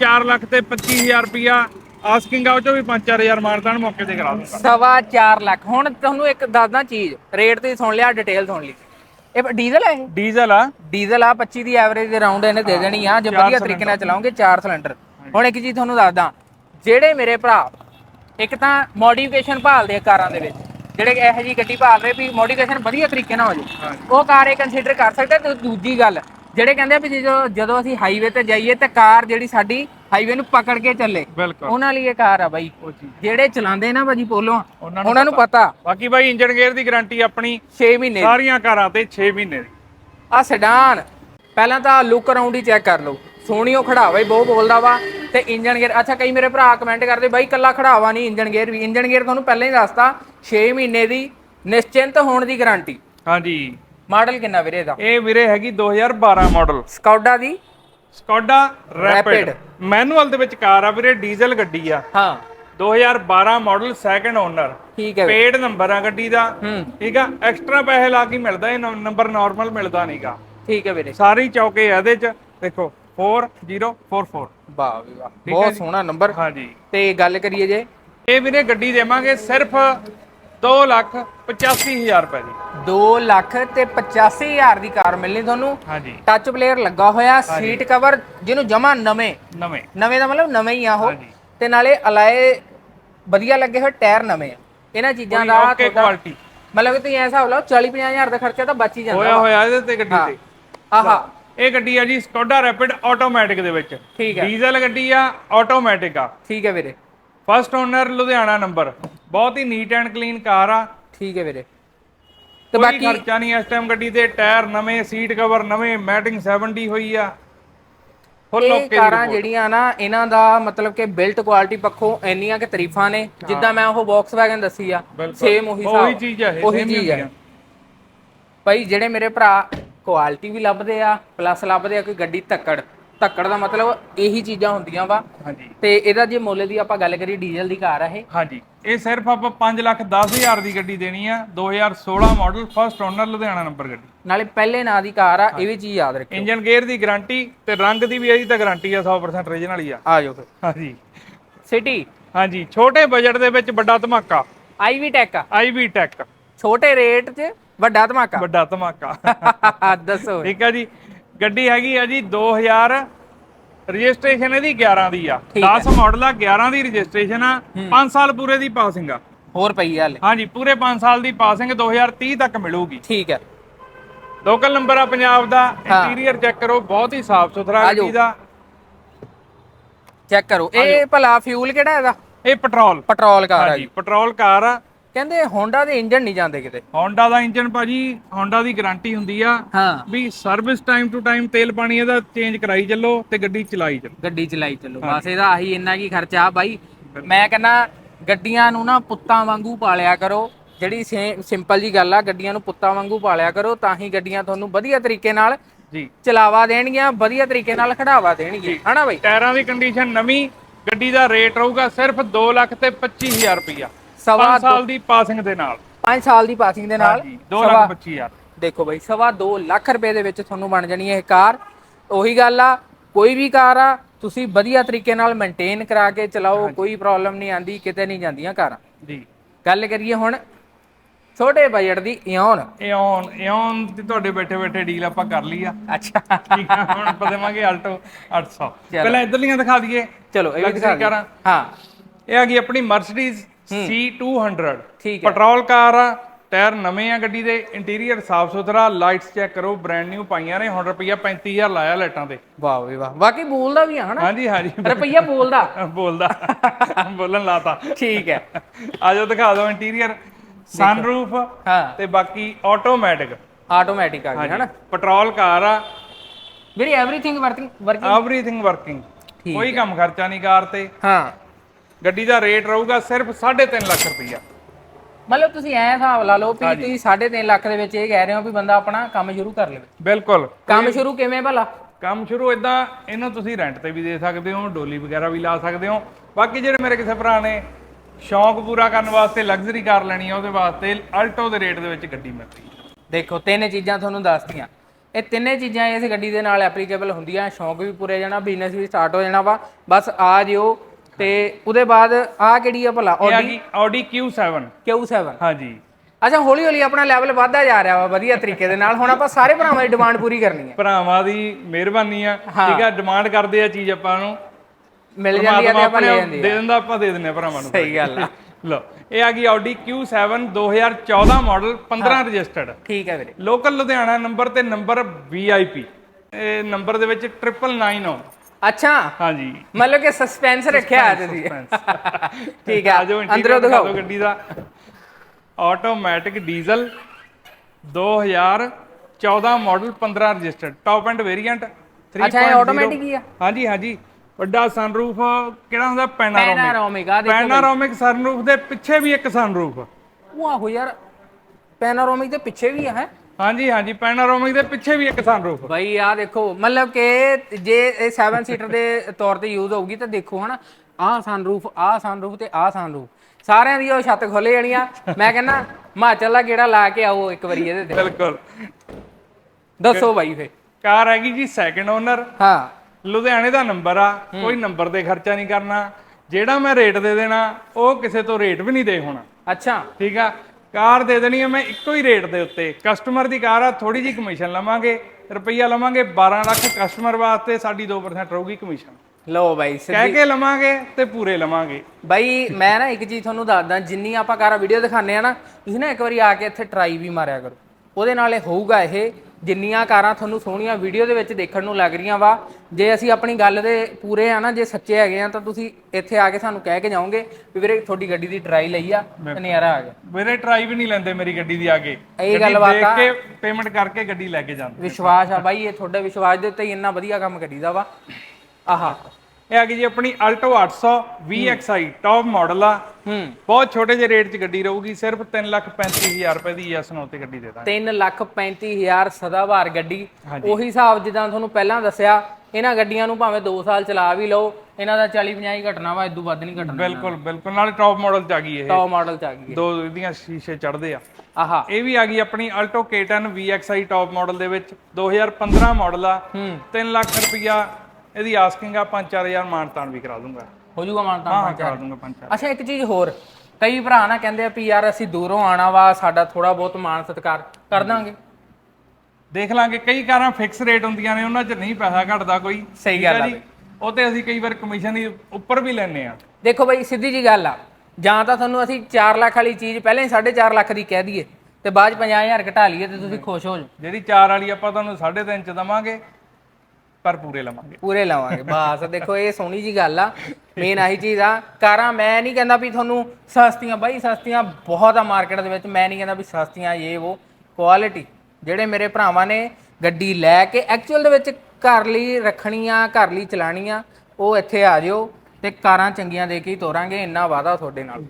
4 ਲੱਖ ਤੇ 25000 ਰੁਪਿਆ ਆਸਕਿੰਗ ਆ ਉਹ ਚੋਂ ਵੀ 5-4000 ਮਾਰਦਾਨ ਮੌਕੇ ਤੇ ਕਰਾ ਦੂੰਗਾ ਸਵਾ 4 ਲੱਖ। ਹੁਣ ਤੁਹਾਨੂੰ ਇੱਕ ਦੱਸਦਾ ਚੀਜ਼। ਰੇਟ ਤੇ ਸੁਣ ਲਿਆ ਡਿਟੇਲ ਸੁਣ ਲਈ। ਇਹ ਡੀਜ਼ਲ ਹੈ ਇਹ? ਡੀਜ਼ਲ ਆ। ਡੀਜ਼ਲ ਆ 25 ਦੀ ਐਵਰੇਜ ਦੇ ਰਾਉਂਡ ਇਹਨੇ ਦੇ ਦੇਣੀ ਆ। ਜੇ ਚਾਰ ਵਧੀਆ ਤਰੀਕੇ ਨਾਲ ਚਲਾਉਂਗੇ 4 ਸਿਲੰਡਰ ਹੁਣ ਇੱਕ ਚੀਜ਼ ਤੁਹਾਨੂੰ ਦੱਸਦਾ ਜਿਹੜੇ ਮੇਰੇ ਭਰਾ ਇੱਕ ਤਾਂ ਮੋਡੀਫਿਕੇਸ਼ਨ ਭਾਲਦੇ ਆ ਕਾਰਾਂ ਦੇ ਵਿੱਚ। ਜਿਹੜੇ ਇਹੋ ਜੀ ਗੱਡੀ ਭਾਲ ਰਹੇ ਵੀ ਮੋਡੀਫਿਕੇਸ਼ਨ ਵਧੀਆ ਤਰੀਕੇ ਨਾਲ ਹੋ ਜੇ। ਉਹ ਕਾਰ ਇਹ ਕੰਸੀਡਰ ਕਰ ਸਕਦੇ ਤੇ ਦੂਜੀ ਗੱਲ ਜਿਹੜੇ ਕਹਿੰਦੇ ਆ ਵੀ ਜਦੋਂ ਜਦੋਂ ਅਸੀਂ ਹਾਈਵੇ ਤੇ ਜਾਈਏ ਤੇ ਕਾਰ ਜਿਹੜੀ ਸਾਡੀ ਹਾਈਵੇ ਨੂੰ ਪਕੜ ਕੇ ਚੱਲੇ। ਬਿਲਕੁਲ। ਉਹਨਾਂ ਲਈ ਇਹ ਕਾਰ ਆ ਬਾਈ। ਉਹ ਚੀਜ਼ ਜਿਹੜੇ ਚਲਾਉਂਦੇ ਨਾ ਭਾਜੀ ਪੋਲੋ ਉਹਨਾਂ ਨੂੰ ਉਹਨਾਂ ਨੂੰ ਪਤਾ। ਬਾਕੀ ਬਾਈ ਇੰਜਨ ਗੇਅਰ ਦੀ ਗਾਰੰਟੀ ਆਪਣੀ 6 ਮਹੀਨੇ ਦੀ। ਸਾਰੀਆਂ ਕਾਰਾਂ ਤੇ 6 ਮਹੀਨੇ ਦੀ। ਆ ਸੈਡਾਨ ਪਹਿਲਾਂ ਤਾਂ ਲੁੱਕ ਅਰਾਊਂਡ ਹੀ ਚੈੱਕ ਕਰ ਲਓ। ਸੋਹਣੀ ਉਹ ਖੜਾਵਾ ਹੀ ਬਹੁਤ ਬੋਲਦਾ ਵਾ। ਤੇ ਇੰਜਨ ਗੇਅਰ ਅੱਛਾ ਕਈ ਮੇਰੇ ਭਰਾ ਕਮੈਂਟ ਕਰਦੇ ਬਾਈ ਕੱਲਾ ਖੜਾਵਾ ਨਹੀਂ ਇੰਜਨ ਗੇਅਰ ਵੀ। ਇੰਜਨ ਗੇਅਰ ਤੁਹਾਨੂੰ ਪਹਿਲਾਂ ਹੀ ਦੱਸਤਾ 6 ਮਹੀਨੇ ਦੀ ਨਿਸ਼ਚਿੰਤ ਹੋਣ ਦੀ ਗਾਰੰਟੀ। ਹਾਂਜੀ। ਮਾਡਲ ਕਿੰਨਾ ਵੀਰੇ ਇਹਦਾ? ਇਹ ਵੀਰੇ ਹੈਗੀ 2012 ਮਾਡਲ ਸਕਾਡਾ ਦੀ ਸਕੋਡਾ ਰੈਪਿਡ। ਮੈਨੂਅਲ ਦੇ ਵਿੱਚ ਕਾਰ ਆ ਵੀਰੇ ਡੀਜ਼ਲ ਗੱਡੀ ਆ। ਹਾਂ। 2012 ਮਾਡਲ ਸੈਕੰਡ ਓਨਰ ਠੀਕ ਹੈ। ਪੇਡ ਨੰਬਰ ਆ ਗੱਡੀ ਦਾ। ਠੀਕ ਆ? ਐਕਸਟਰਾ ਪੈਸੇ ਲਾ ਕੇ ਮਿਲਦਾ ਇਹ ਨੰਬਰ ਨਾਰਮਲ ਮਿਲਦਾ ਨਹੀਂਗਾ ਠੀਕ ਹੈ ਵੀਰੇ। ਸਾਰੀ ਚੌਕੇ ਆ ਇਹਦੇ ਚ। ਦੇਖੋ 4044 ਵਾਹ ਵੀ ਵਾਹ। ਬਹੁਤ ਸੋਹਣਾ ਨੰਬਰ। ਹਾਂਜੀ ਤੇ ਗੱਲ ਕਰੀਏ ਜੇ। ਇਹ ਵੀਰੇ ਗੱਡੀ ਦੇਵਾਂਗੇ ਸਿਰਫ 2 ਲੱਖ 85000 ਰੁਪਏ ਦੀ 2 ਲੱਖ ਤੇ 85000 ਦੀ ਕਾਰ ਮਿਲਣੀ ਤੁਹਾਨੂੰ। ਹਾਂਜੀ। ਟੱਚ ਪਲੇਅਰ ਲੱਗਾ ਹੋਇਆ ਸੀਟ ਕਵਰ ਜਿਹਨੂੰ ਜਮਾ ਨਵੇਂ। ਨਵੇਂ। ਨਵੇਂ ਦਾ ਮਤਲਬ ਨਵੇਂ ਹੀ ਆ ਉਹ। ਹਾਂਜੀ। ਤੇ ਨਾਲੇ ਅਲਾਏ ਵਧੀਆ ਲੱਗੇ ਹੋਏ ਟਾਇਰ ਨਵੇਂ ਆ। ਇਹਨਾਂ ਚੀਜ਼ਾਂ ਦਾ ਓਕੇ ਤੁਹਾਡਾ- ਕੁਆਲਿਟੀ ਮਤਲਬ ਕਿ ਤੁਸੀਂ ਐਸਾ ਹਿਸਾਬ ਲਾਓ 40 ਹਜ਼ਾਰ ਦਾ ਖਰਚਾ ਤਾਂ ਬਚ ਹੀ ਜਾਂਦਾ। ਹੋਇਆ ਹੋਇਆ ਇਹਦੇ ਤੇ ਗੱਡੀ ਹਾਂ। ਤੇ। ਆਹਾ। ਇਹ ਗੱਡੀ ਆ ਜੀ ਸਕੋਡਾ ਰੈਪਿਡ ਆਟੋਮੈਟਿਕ ਦੇ ਵਿੱਚ। ਠੀਕ ਹੈ। ਡੀਜ਼ਲ ਗੱਡੀ ਆ ਆਟੋਮੈਟਿਕ ਆ। ਠੀਕ ਹੈ ਵੀਰੇ। ਫਸਟ ਓਨਰ ਲੁਧਿਆਣਾ ਨੰਬਰ ਬਹੁਤ ਹੀ ਨੀਟ ਐਂਡ ਕਲੀਨ ਕਾਰ ਆ। ਠੀਕ ਹੈ ਵੀਰੇ। ਤੇ ਕੋਈ ਬਾਕੀ ਖਰਚਾ ਨਹੀਂ ਇਸ ਟਾਈਮ ਗੱਡੀ ਤੇ। ਟਾਇਰ ਨਵੇਂ ਸੀਟ ਕਵਰ ਨਵੇਂ ਮੈਟਿੰਗ 70 ਹੋਈ ਆ। ਫੁੱਲ ਇਹ ਓਕੇ ਕਾਰਾਂ ਜਿਹੜੀਆਂ ਨਾ ਇਹਨਾਂ ਦਾ ਮਤਲਬ ਕਿ ਬਿਲਟ ਕੁਆਲਿਟੀ ਪੱਖੋਂ ਇੰਨੀਆਂ ਕਿ ਤਾਰੀਫਾਂ ਨੇ। ਜਿੱਦਾਂ ਮੈਂ ਉਹ ਵੈਗਨ ਦੱਸੀ ਆ ਬਿਲਕੁਲ। ਸੇਮ ਉਹੀ ਉਹੀ ਹਿਸਾਬ ਚੀਜ਼ ਆ ਇਹ, ਉਹੀ same ਹੀ ਚੀਜ਼ ਹੁੰਦੀਆਂ। ਭਾਈ ਜਿਹੜੇ ਮੇਰੇ ਭਰਾ ਕੁਆਲਿਟੀ ਵੀ ਲੱਭਦੇ ਆ ਪਲੱਸ ਲੱਭਦੇ ਆ ਕੋਈ ਗੱਡੀ ਧੱਕੜ ਧੱਕੜ ਦਾ ਮਤਲਬ ਇਹੀ ਚੀਜ਼ਾਂ ਹੁੰਦੀਆਂ ਵਾ। ਹਾਂਜੀ। ਤੇ ਇਹਦਾ ਜੇ ਮੁੱਲ ਦੀ ਆਪਾਂ ਗੱਲ ਕਰੀ ਡੀਜ਼ਲ ਦੀ ਕਾਰ ਆ ਇਹ। ਹਾਂਜੀ। ਇਹ ਸਿਰਫ ਆਪਾਂ 5 ਲੱਖ 10 ਹਜ਼ਾਰ ਦੀ ਗੱਡੀ ਦੇਣੀ ਆ। 2016 model first owner Ludhiana number ਗੱਡੀ। ਨਾਲੇ ਪਹਿਲੇ ਨਾਂ ਦੀ ਕਾਰ ਆ ਇਹ ਵੀ ਚੀਜ਼ ਯਾਦ ਰੱਖਿਓ। ਇੰਜਨ ਗੇਅਰ ਦੀ ਗਾਰੰਟੀ ਤੇ ਰੰਗ ਦੀ ਵੀ ਇਹਦੀ ਤਾਂ ਗਾਰੰਟੀ ਆ 100% ਓਰੀਜਨਲ ਹੀ ਆ। ਆ ਜਾਓ ਫਿਰ। ਹਾਂਜੀ। ਸਿਟੀ ਹਾਂਜੀ। ਛੋਟੇ ਬਜਟ ਦੇ ਵਿੱਚ ਵੱਡਾ ਧਮਾਕਾ। ਆਈਵੀ ਟੈਕ ਆਈਵੀ ਟੈਕ ਛੋਟੇ ਰੇਟ 'ਚ ਵੱਡਾ ਧਮਾਕਾ। ਵੱਡਾ ਧਮਾਕਾ। *laughs* ਦੱਸੋ। ਠੀਕ ਆ ਜੀ। ਗੱਡੀ ਹੈਗੀ ਆ ਜੀ 2000 ਰਜਿਸਟ੍ਰੇਸ਼ਨ ਇਹਦੀ 11 ਦੀ ਆ। ਠੀਕ 10 ਮਾਡਲ ਆ 11 ਦੀ ਰਜਿਸਟ੍ਰੇਸ਼ਨ ਆ 5 ਸਾਲ ਪੂਰੇ ਦੀ ਪਾਸਿੰਗ ਆ। ਹੋਰ ਪਈ ਆ ਹਲੇ। ਹਾਂਜੀ ਪੂਰੇ 5 ਸਾਲ ਦੀ ਪਾਸਿੰਗ 2030 ਤੱਕ ਮਿਲੂਗੀ। ਠੀਕ ਹੈ ਲੋਕਲ ਨੰਬਰ ਆ ਪੰਜਾਬ ਦਾ ਇੰਟੀਰੀਅਰ ਚੈੱਕ ਕਰੋ ਬਹੁਤ ਹੀ ਸਾਫ਼ ਸੁਥਰਾ। ਗੱਡੀ ਦਾ। ਚੈੱਕ ਕਰੋ। ਇਹ ਭਲਾ ਫਿਊਲ ਕਿਹੜਾ ਇਹਦਾ? ਇਹ ਪੈਟਰੋਲ ਪੈਟਰੋਲ ਕਾਰ ਆ ਜੀ। ਪੈਟਰੋਲ ਕਾਰ ਆ। ਕਹਿੰਦੇ ਹੋਂਡਾ ਦੇ ਇੰਜਨ ਨਹੀਂ ਜਾਂਦੇ ਕਿਤੇ। Honda ਦਾ ਇੰਜਨ ਭਾਜੀ Honda ਦੀ ਗਾਰੰਟੀ ਹੁੰਦੀ ਆ ਹਾਂ। ਵੀ ਸਰਵਿਸ ਟਾਈਮ ਟੂ ਟਾਈਮ ਤੇਲ ਪਾਣੀ ਇਹਦਾ ਚੇਂਜ ਕਰਾਈ ਚੱਲੋ ਤੇ ਗੱਡੀ ਚਲਾਈ ਚੱਲੋ। ਗੱਡੀ ਚਲਾਈ ਚੱਲੋ। ਬਸ ਇਹਦਾ ਆਹੀ ਇੰਨਾ ਕੀ ਖਰਚਾ ਆ ਬਾਈ। ਮੈਂ ਕਹਿੰਦਾ ਗੱਡੀਆਂ ਨੂੰ ਨਾ ਪੁੱਤਾਂ ਵਾਂਗੂ ਪਾਲਿਆ ਕਰੋ। ਜਿਹੜੀ ਸਿੰਪਲ ਜੀ ਗੱਲ ਆ ਗੱਡੀਆਂ ਨੂੰ ਪੁੱਤਾਂ ਵਾਂਗੂ ਪਾਲਿਆ ਕਰੋ ਤਾਂ ਹੀ ਗੱਡੀਆਂ ਤੁਹਾਨੂੰ ਵਧੀਆ ਤਰੀਕੇ ਨਾਲ ਜੀ। ਚਲਾਵਾ ਦੇਣਗੀਆਂ ਵਧੀਆ ਤਰੀਕੇ ਨਾਲ ਖੜਾਵਾ ਦੇਣਗੀਆਂ। ਹਨਾ ਬਾਈ? ਟਾਇਰਾਂ ਦੀ ਕੰਡੀਸ਼ਨ ਨਵੀਂ ਗੱਡੀ ਦਾ ਰੇਟ ਰਹੂਗਾ ਸਿਰਫ 2 ਲੱਖ ਤੇ 25000 ਰੁਪਇਆ ਸਵਾ 5 ਸਾਲ ਦੀ ਪਾਸਿੰਗ ਦੇ ਨਾਲ। 5 ਸਾਲ ਦੀ ਪਾਸਿੰਗ ਦੇ ਨਾਲ 2 ਸਵਾ- ਲੱਖ 25000 ਦੇਖੋ ਬਾਈ ਸਵਾ 2 ਲੱਖ ਰੁਪਏ ਦੇ ਵਿੱਚ ਤੁਹਾਨੂੰ ਬਣ ਜਾਣੀ ਹੈ ਇਹ ਕਾਰ। ਉਹੀ ਗੱਲ ਆ ਕੋਈ ਵੀ ਕਾਰ ਆ ਤੁਸੀਂ ਵਧੀਆ ਤਰੀਕੇ ਨਾਲ ਮੇਨਟੇਨ ਕਰਾ ਕੇ ਚਲਾਓ ਕੋਈ ਪ੍ਰੋਬਲਮ ਨਹੀਂ ਆਂਦੀ ਕਿਤੇ ਨਹੀਂ ਜਾਂਦੀਆਂ ਕਾਰਾਂ। ਜੀ। ਗੱਲ ਕਰੀਏ ਹੁਣ ਛੋਟੇ ਬਜਟ ਦੀ ਇਓਨ ਇਓਨ ਇਓਨ ਤੇ ਤੁਹਾਡੇ ਬੈਠੇ ਬੈਠੇ ਡੀਲ ਆਪਾਂ ਕਰ ਲਈ ਆ। ਅੱਛਾ। ਠੀਕ ਆ ਹੁਣ ਆਪਾਂ ਦੇਵਾਂਗੇ ਆਲਟੋ 800 ਪਹਿਲਾਂ ਇਧਰਲੀਆਂ ਦਿਖਾ ਦਈਏ। ਚਲੋ ਇਹ ਵੀ ਦਿਖਾ। ਹਾਂ। ਇਹ ਆ ਗਈ ਆਪਣੀ ਮਰਸੀਡੀਜ਼ C200 ਠੀਕ ਹੈ। ਪੈਟਰੋਲ ਕਾਰ ਆ ਟਾਇਰ ਨਵੇਂ ਆ ਗੱਡੀ ਦੇ ਇੰਟੀਰੀਅਰ ਸਾਫ਼ ਸੁਥਰਾ ਲਾਈਟਸ ਚੈੱਕ ਕਰੋ ਬ੍ਰਾਂਡ ਨਿਊ ਪਾਈਆਂ ਨੇ ਹੁਣ ਰੁਪਈਆ 35000 ਲਾਇਆ ਲਾਈਟਾਂ ਤੇ। ਵਾਹ ਵੀ ਵਾਹ। ਬਾਕੀ ਬੋਲਦਾ ਵੀ ਆ ਹਨਾ? ਹਾਂਜੀ ਹਾਂਜੀ। ਰੁਪਈਆ ਬੋਲਦਾ *laughs* ਬੋਲਦਾ। ਬੋਲਣ ਲਾਤਾ। ਠੀਕ ਹੈ। ਆਜੋ ਦਿਖਾ ਦਿਓ ਇੰਟੀਰੀਅਰ। ਸਨਰੂਫ ਹਾਂ। ਤੇ ਬਾਕੀ ਆਟੋਮੈਟਿਕ ਆਟੋਮੈਟਿਕ ਆ ਗਈ ਹਨਾ? ਪੈਟਰੋਲ ਕਾਰ ਆ। ਵੀਰੇ everything working working everything working ਕੋਈ ਕੰਮ ਖਰਚਾ ਨਹੀਂ ਕਾਰ ਤੇ। ਹਾਂ। ਗੱਡੀ ਦਾ ਰੇਟ ਰਹੂਗਾ ਸਿਰਫ 3.5 ਲੱਖ ਰੁਪਈਆ। ਮਤਲਬ ਤੁਸੀਂ ਐ ਹਿਸਾਬ ਲਾ ਲਓ ਵੀ ਤੁਸੀਂ 3.5 ਲੱਖ ਦੇ ਵਿੱਚ ਇਹ ਕਹਿ ਰਹੇ ਹੋ ਵੀ ਬੰਦਾ ਆਪਣਾ ਕੰਮ ਸ਼ੁਰੂ ਕਰ ਲਵੇ। ਬਿਲਕੁਲ। ਕੰਮ ਸ਼ੁਰੂ ਕਿਵੇਂ ਭਲਾ? ਕੰਮ ਸ਼ੁਰੂ ਇਦਾਂ ਇਹਨੂੰ ਤੁਸੀਂ ਰੈਂਟ ਤੇ ਵੀ ਦੇ ਸਕਦੇ ਹੋ ਡੋਲੀ ਵਗੈਰਾ ਵੀ ਲਾ ਸਕਦੇ ਹੋ। ਬਾਕੀ ਜਿਹੜੇ ਮੇਰੇ ਕਿਸੇ ਭਰਾ ਨੇ ਸ਼ੌਂਕ ਪੂਰਾ ਕਰਨ ਵਾਸਤੇ ਲਗਜ਼ਰੀ ਕਾਰ ਲੈਣੀ ਆ ਉਹਦੇ ਵਾਸਤੇ ਅਲਟੋ ਦੇ ਰੇਟ ਦੇ ਵਿੱਚ ਗੱਡੀ ਮਿਲਦੀ ਦੇਖੋ ਤਿੰਨ ਚੀਜ਼ਾਂ ਤੁਹਾਨੂੰ ਦੱਸਤੀਆਂ ਇਹ ਤਿੰਨੇ ਚੀਜ਼ਾਂ ਇਸ ਗੱਡੀ ਦੇ ਨਾਲ ਐਪਲੀਕੇਬਲ ਹੁੰਦੀਆਂ ਸ਼ੌਂਕ ਵੀ ਪੂਰੇ ਜਾਣਾ ਬਿਜ਼ਨਸ ਵੀ ਸਟਾਰਟ ਹੋ ਜਾਣਾ ਵਾ। ਬਸ ਆ ਜਿਓ ਤੇ ਉਹਦੇ ਬਾਅਦ ਆ ਕਿਹੜੀ ਆ ਭਲਾ? ਇਹ ਆ Audi ਗਈ Audi Q7 Q7 ਹਾਂਜੀ। ਅੱਛਾ ਹੌਲੀ ਹੌਲੀ ਆਪਣਾ ਲੈਵਲ ਵਧਦਾ ਜਾ ਰਿਹਾ ਵਾ ਵਧੀਆ ਤਰੀਕੇ ਦੇ ਨਾਲ। ਹੁਣ ਆਪਾਂ ਸਾਰੇ ਭਰਾਵਾਂ ਦੀ ਡਿਮਾਂਡ ਪੂਰੀ ਕਰਨੀ ਹੈ। ਭਰਾਵਾਂ ਦੀ ਮਿਹਰਬਾਨੀ ਆ। ਠੀਕ ਆ ਡਿਮਾਂਡ ਕਰਦੇ ਆ ਚੀਜ਼ ਆਪਾਂ ਨੂੰ। ਮਿਲ ਜਾਂਦੀ ਆ ਤੇ ਪਰਮਾਤਮਾ ਆਪਾਂ ਲੈ ਆਪਣੇ ਜਾਂਦੇ ਦੇ ਦਿੰਦਾ ਆਪਾਂ ਦੇ ਦਿੰਨੇ ਆ ਭਰਾਵਾਂ ਨੂੰ। ਸਹੀ ਗੱਲ ਆ। *laughs* ਲਓ ਇਹ ਆ ਗਈ Audi Q7 2014 ਮਾਡਲ 15 ਰਜਿਸਟਰਡ ਠੀਕ ਹੈ ਵੀਰੇ। ਲੋਕਲ ਲੁਧਿਆਣਾ ਨੰਬਰ ਤੇ ਨੰਬਰ VIP ਇਹ ਨੰਬਰ ਦੇ ਵਿੱਚ 999 ਅੱਛਾ। ਹਾਂਜੀ। ਮਤਲਬ ਕਿ ਸਸਪੈਂਸ ਰੱਖਿਆ ਹੈ ਤੁਸੀਂ *laughs* ਠੀਕ ਆਜੋ ਹੈ ਅੰਦਰੋਂ ਦਿਖਾਓ। ਗੱਡੀ ਦਾ। Automatic diesel 2014 model 15 registered top end variant ਅੱਛਾ ਇਹ ਆਟੋਮੈਟਿਕ ਹੀ ਆ? ਹਾਂਜੀ ਹਾਂਜੀ। ਵੱਡਾ ਸਨਰੂਫ ਕਿਹੜਾ ਹੁੰਦਾ? ਪੈਨਾਰੋਮਿਕ ਪੈਨਾਰੋਮਿਕ ਆ ਦੇਖੋ ਪੈਨਾਰੋਮਿਕ ਸਨਰੂਫ ਦੇ ਪਿੱਛੇ ਵੀ ਇੱਕ ਸਨਰੂਫ ਉਹ ਆਹੋ ਯਾਰ ਪੈਨਾਰੋਮਿਕ ਦੇ ਪਿੱਛੇ ਵੀ ਹੈ? ਹਾਂਜੀ ਹਾਂਜੀ ਪੈਨਾਰੋਮਿਕ ਦੇ ਪਿੱਛੇ ਵੀ ਇੱਕ ਸਨਰੂਫ ਬਈ ਆ ਦੇਖੋ ਮਤਲਬ ਕਿ ਜੇ ਇਹ 7 ਸੀਟਰ ਦੇ ਤੌਰ ਤੇ ਯੂਜ਼ ਹੋਊਗੀ ਤਾਂ ਦੇਖੋ ਹਨਾ ਆਹ ਸਨਰੂਫ ਆਹ ਸਨਰੂਫ ਤੇ ਆਹ ਸਨਰੂਫ ਸਾਰਿਆਂ ਦੀ ਉਹ ਛੱਤ ਖੋਲੇ ਜਾਣੀਆਂ। ਮੈਂ ਕਹਿੰਦਾ ਹਿਮਾਚਲ ਦਾ ਗੇੜਾ ਲਾ ਕੇ ਆਓ ਇੱਕ ਵਾਰੀ ਇਹਦੇ ਤੇ। ਬਿਲਕੁਲ। ਦੱਸੋ ਬਾਈ ਫੇ ਕਾਰ ਹੈਗੀ ਜੀ ਸੈਕੰਡ ਓਨਰ ਹਾਂ। ਲੁਧਿਆਣੇ ਦਾ ਨੰਬਰ ਆ ਕੋਈ ਨੰਬਰ ਤੇ ਖਰਚਾ ਨਹੀਂ ਕਰਨਾ। ਜਿਹੜਾ ਮੈਂ ਰੇਟ ਦੇ ਦੇਣਾ ਉਹ ਕਿਸੇ ਤੋਂ ਰੇਟ ਵੀ ਨਹੀਂ ਦੇ ਹੋਣਾ। ਅੱਛਾ। ਠੀਕ ਆ? ਕਾਰ ਦੇ ਦੇਣੀ ਆ ਮੈਂ ਇੱਕੋ ਹੀ ਰੇਟ ਦੇ ਉੱਤੇ। ਕਸਟਮਰ ਦੀ ਕਾਰ ਆ ਥੋੜੀ ਜੀ ਕਮਿਸ਼ਨ ਲਵਾਂਗੇ ਰੁਪਈਆ ਲਵਾਂਗੇ 12 ਲੱਖ ਕਸਟਮਰ ਵਾਸਤੇ ਸਾਡੀ 2% ਰਹੂਗੀ ਕਮਿਸ਼ਨ ਲਓ ਬਾਈ ਸਿੱਧੀ ਕਹਿ ਕੇ ਲਵਾਂਗੇ ਤੇ ਪੂਰੇ ਲਵਾਂਗੇ। ਬਾਈ ਮੈਂ ਨਾ ਇੱਕ ਚੀਜ਼ ਤੁਹਾਨੂੰ ਦੱਸਦਾ ਜਿੰਨੀ ਆਪਾਂ ਕਾਰਾਂ ਵੀਡੀਓ ਦਿਖਾਉਂਦੇ ਆ ਨਾ ਤੁਸੀਂ ਨਾ ਇੱਕ ਵਾਰੀ ਆ ਕੇ ਇੱਥੇ ਟਰਾਈ ਵੀ ਮਾਰਿਆ ਕਰੋ। ਉਹਦੇ ਨਾਲ ਇਹ ਹੋਊਗਾ ਇਹ ਜਿੰਨੀਆਂ ਕਾਰਾਂ ਤੁਹਾਨੂੰ ਸੋਹਣੀਆਂ ਵੀਡੀਓ ਦੇ ਵਿੱਚ ਦੇਖਣ ਨੂੰ ਲੱਗ ਰਹੀਆਂ ਵਾ। ਜੇ ਅਸੀਂ ਆਪਣੀ ਗੱਲ ਦੇ ਪੂਰੇ ਆ ਨਾ ਜੇ ਸੱਚੇ ਹੈਗੇ ਆ ਤਾਂ ਤੁਸੀਂ ਇੱਥੇ ਆ ਕੇ ਸਾਨੂੰ ਕਹਿ ਕੇ ਜਾਓਗੇ ਵੀ ਵੀਰੇ ਤੁਹਾਡੀ ਗੱਡੀ ਦੀ ਟਰਾਈ ਲਈ ਆ ਤੇ ਨਜ਼ਾਰਾ ਆ ਗਿਆ। ਮੇਰੇ ਟਰਾਈ ਵੀ ਨਹੀਂ ਲੈਂਦੇ ਮੇਰੀ ਗੱਡੀ ਦੀ ਆਗੇ ਇਹ ਗੱਲਬਾਤ ਦੇਖ ਆ। ਕੇ ਪੇਮੈਂਟ ਕਰਕੇ ਗੱਡੀ ਲੈ ਕੇ ਜਾਂਦੇ ਵਿਸ਼ਵਾਸ ਆ ਬਾਈ ਇਹ ਤੁਹਾਡੇ ਵਿਸ਼ਵਾਸ ਦੇ ਉੱਤੇ ਹੀ ਇੰਨਾ ਵਧੀਆ ਕੰਮ ਕਰੀਦਾ ਵਾ। ਆਹਾ। ਇਹ ਆ ਗਈ ਜੀ ਆਪਣੀ Alto 800 VXI ਟੌਪ ਮਾਡਲ ਆ। ਹੂੰ। ਬਹੁਤ ਛੋਟੇ ਜਿਹੇ ਰੇਟ 'ਚ ਗੱਡੀ ਰਹੂਗੀ ਸਿਰਫ 335000 ਰੁਪਏ ਦੀ ਯੈਸ ਨੋ ਤੇ ਗੱਡੀ ਦੇ ਦਾਂਗੇ। 3 ਲੱਖ 35 ਹਜ਼ਾਰ ਸਦਾਬਹਾਰ ਗੱਡੀ। ਉਹੀ ਹਿਸਾਬ ਜਿੱਦਾਂ ਤੁਹਾਨੂੰ ਪਹਿਲਾਂ ਦੱਸਿਆ ਇਹਨਾਂ ਗੱਡੀਆਂ ਨੂੰ ਭਾਵੇਂ 2 ਸਾਲ ਚਲਾ ਵੀ ਲਓ ਇਹਨਾਂ ਦਾ 40 50 ਹੀ ਘਟਣਾ ਵਾ ਇਦੋਂ ਵੱਧ ਨਹੀਂ ਘਟਣਾ। ਬਿਲਕੁਲ ਬਿਲਕੁਲ। ਨਾਲੇ ਟੌਪ ਮਾਡਲ ਚ ਆ ਗਈ ਇਹ। ਟੌਪ ਮਾਡਲ ਚ ਆ ਗਈ ਦੋ ਇਹਦੀਆਂ ਸ਼ੀਸ਼ੇ ਚੜਦੇ ਆ। ਆਹਾ। ਇਹ ਵੀ ਆ ਗਈ ਆਪਣੀ Alto K10 VXI top model ਦੇ ਵਿੱਚ। 2015 ਮਾਡਲ ਆ। ਹੂੰ। 3 ਲੱਖ ਰੁਪਇਆ ਇਹਦੀ ਆਸਕਿੰਗ ਆ 5-4000 ਮਾਨਤਾਨ ਵੀ ਕਰਾ ਦੂੰਗਾ। ਹੋ ਜਾਊਗਾ ਮਾਨਤਾ ਹਾਂ ਕਰਾ ਦੂੰਗਾ 5 ਅੱਛਾ ਇੱਕ ਚੀਜ਼ ਹੋਰ। ਕਈ ਭਰਾ ਨਾ ਕਹਿੰਦੇ ਆ ਵੀ ਯਾਰ ਅਸੀਂ ਦੂਰੋਂ ਆਣਾ ਵਾ ਸਾਡਾ ਥੋੜਾ ਬਹੁਤ ਮਾਨ ਸਤਿਕਾਰ ਕਰ ਦਾਂਗੇ। ਦੇਖ ਲਾਂਗੇ ਕਈ ਕਾਰਾਂ ਫਿਕਸ ਰੇਟ ਹੁੰਦੀਆਂ ਨੇ ਉਹਨਾਂ 'ਚ ਨਹੀਂ ਪੈਸਾ ਘਟਦਾ ਕੋਈ। ਸਹੀ ਗੱਲ ਆ ਜੀ? ਉਹ ਤੇ ਅਸੀਂ ਕਈ ਵਾਰ ਕਮਿਸ਼ਨ ਦੀ ਉੱਪਰ ਵੀ ਲੈਨੇ ਆ। ਦੇਖੋ ਬਈ ਸਿੱਧੀ ਜੀ ਗੱਲ ਆ। ਜਾਂ ਤਾਂ ਤੁਹਾਨੂੰ ਅਸੀਂ 4 ਲੱਖ ਵਾਲੀ ਚੀਜ਼ ਪਹਿਲਾਂ ਹੀ 4.5 ਲੱਖ ਦੀ ਕਹਿ ਦਈਏ ਤੇ ਬਾਅਦ ਚ 50000 ਘਟਾ ਲਈਏ ਤੇ ਤੁਸੀਂ ਖੁਸ਼ ਹੋ ਜਾਓ। ਜਿਹੜੀ 4 ਵਾਲੀ ਆਪਾਂ ਤੁਹਾਨੂੰ 3.5 ਚ ਦਵਾਂਗੇ ਪਰ ਪੂਰੇ ਲਵਾਂਗੇ। ਪੂਰੇ ਲਵਾਂਗੇ। ਬਸ ਦੇਖੋ ਇਹ ਸੋਹਣੀ ਜੀ ਗੱਲ ਆ। ਮੇਨ ਆਹੀ ਚੀਜ਼ ਆ। ਕਾਰਾਂ ਮੈਂ ਨਹੀਂ ਕਹਿੰਦਾ ਵੀ ਤੁਹਾਨੂੰ ਸਸਤੀਆਂ ਬਾਈ ਸਸਤੀਆਂ ਬਹੁਤ ਆ ਮਾਰਕੀਟ ਦੇ ਵਿੱਚ। ਮੈਂ ਨਹੀਂ ਕਹਿੰਦਾ ਵੀ ਸਸਤੀਆਂ ਇਹ ਉਹ ਕੁਆਲਿਟੀ ਜਿਹੜੇ ਮੇਰੇ ਭਰਾਵਾਂ ਨੇ ਗੱਡੀ ਲੈ ਕੇ ਐਕਚੁਅਲ ਦੇ ਵਿੱਚ ਘਰ ਲਈ ਰੱਖਣੀਆਂ ਘਰ ਲਈ ਚਲਾਣੀਆਂ ਉਹ ਇੱਥੇ ਆ ਜਿਓ ਤੇ ਕਾਰਾਂ ਚੰਗੀਆਂ ਦੇ ਕੇ ਹੀ ਤੋਰਾਂਗੇ। ਇੰਨਾ ਵਾਦਾ ਤੁਹਾਡੇ ਨਾਲ।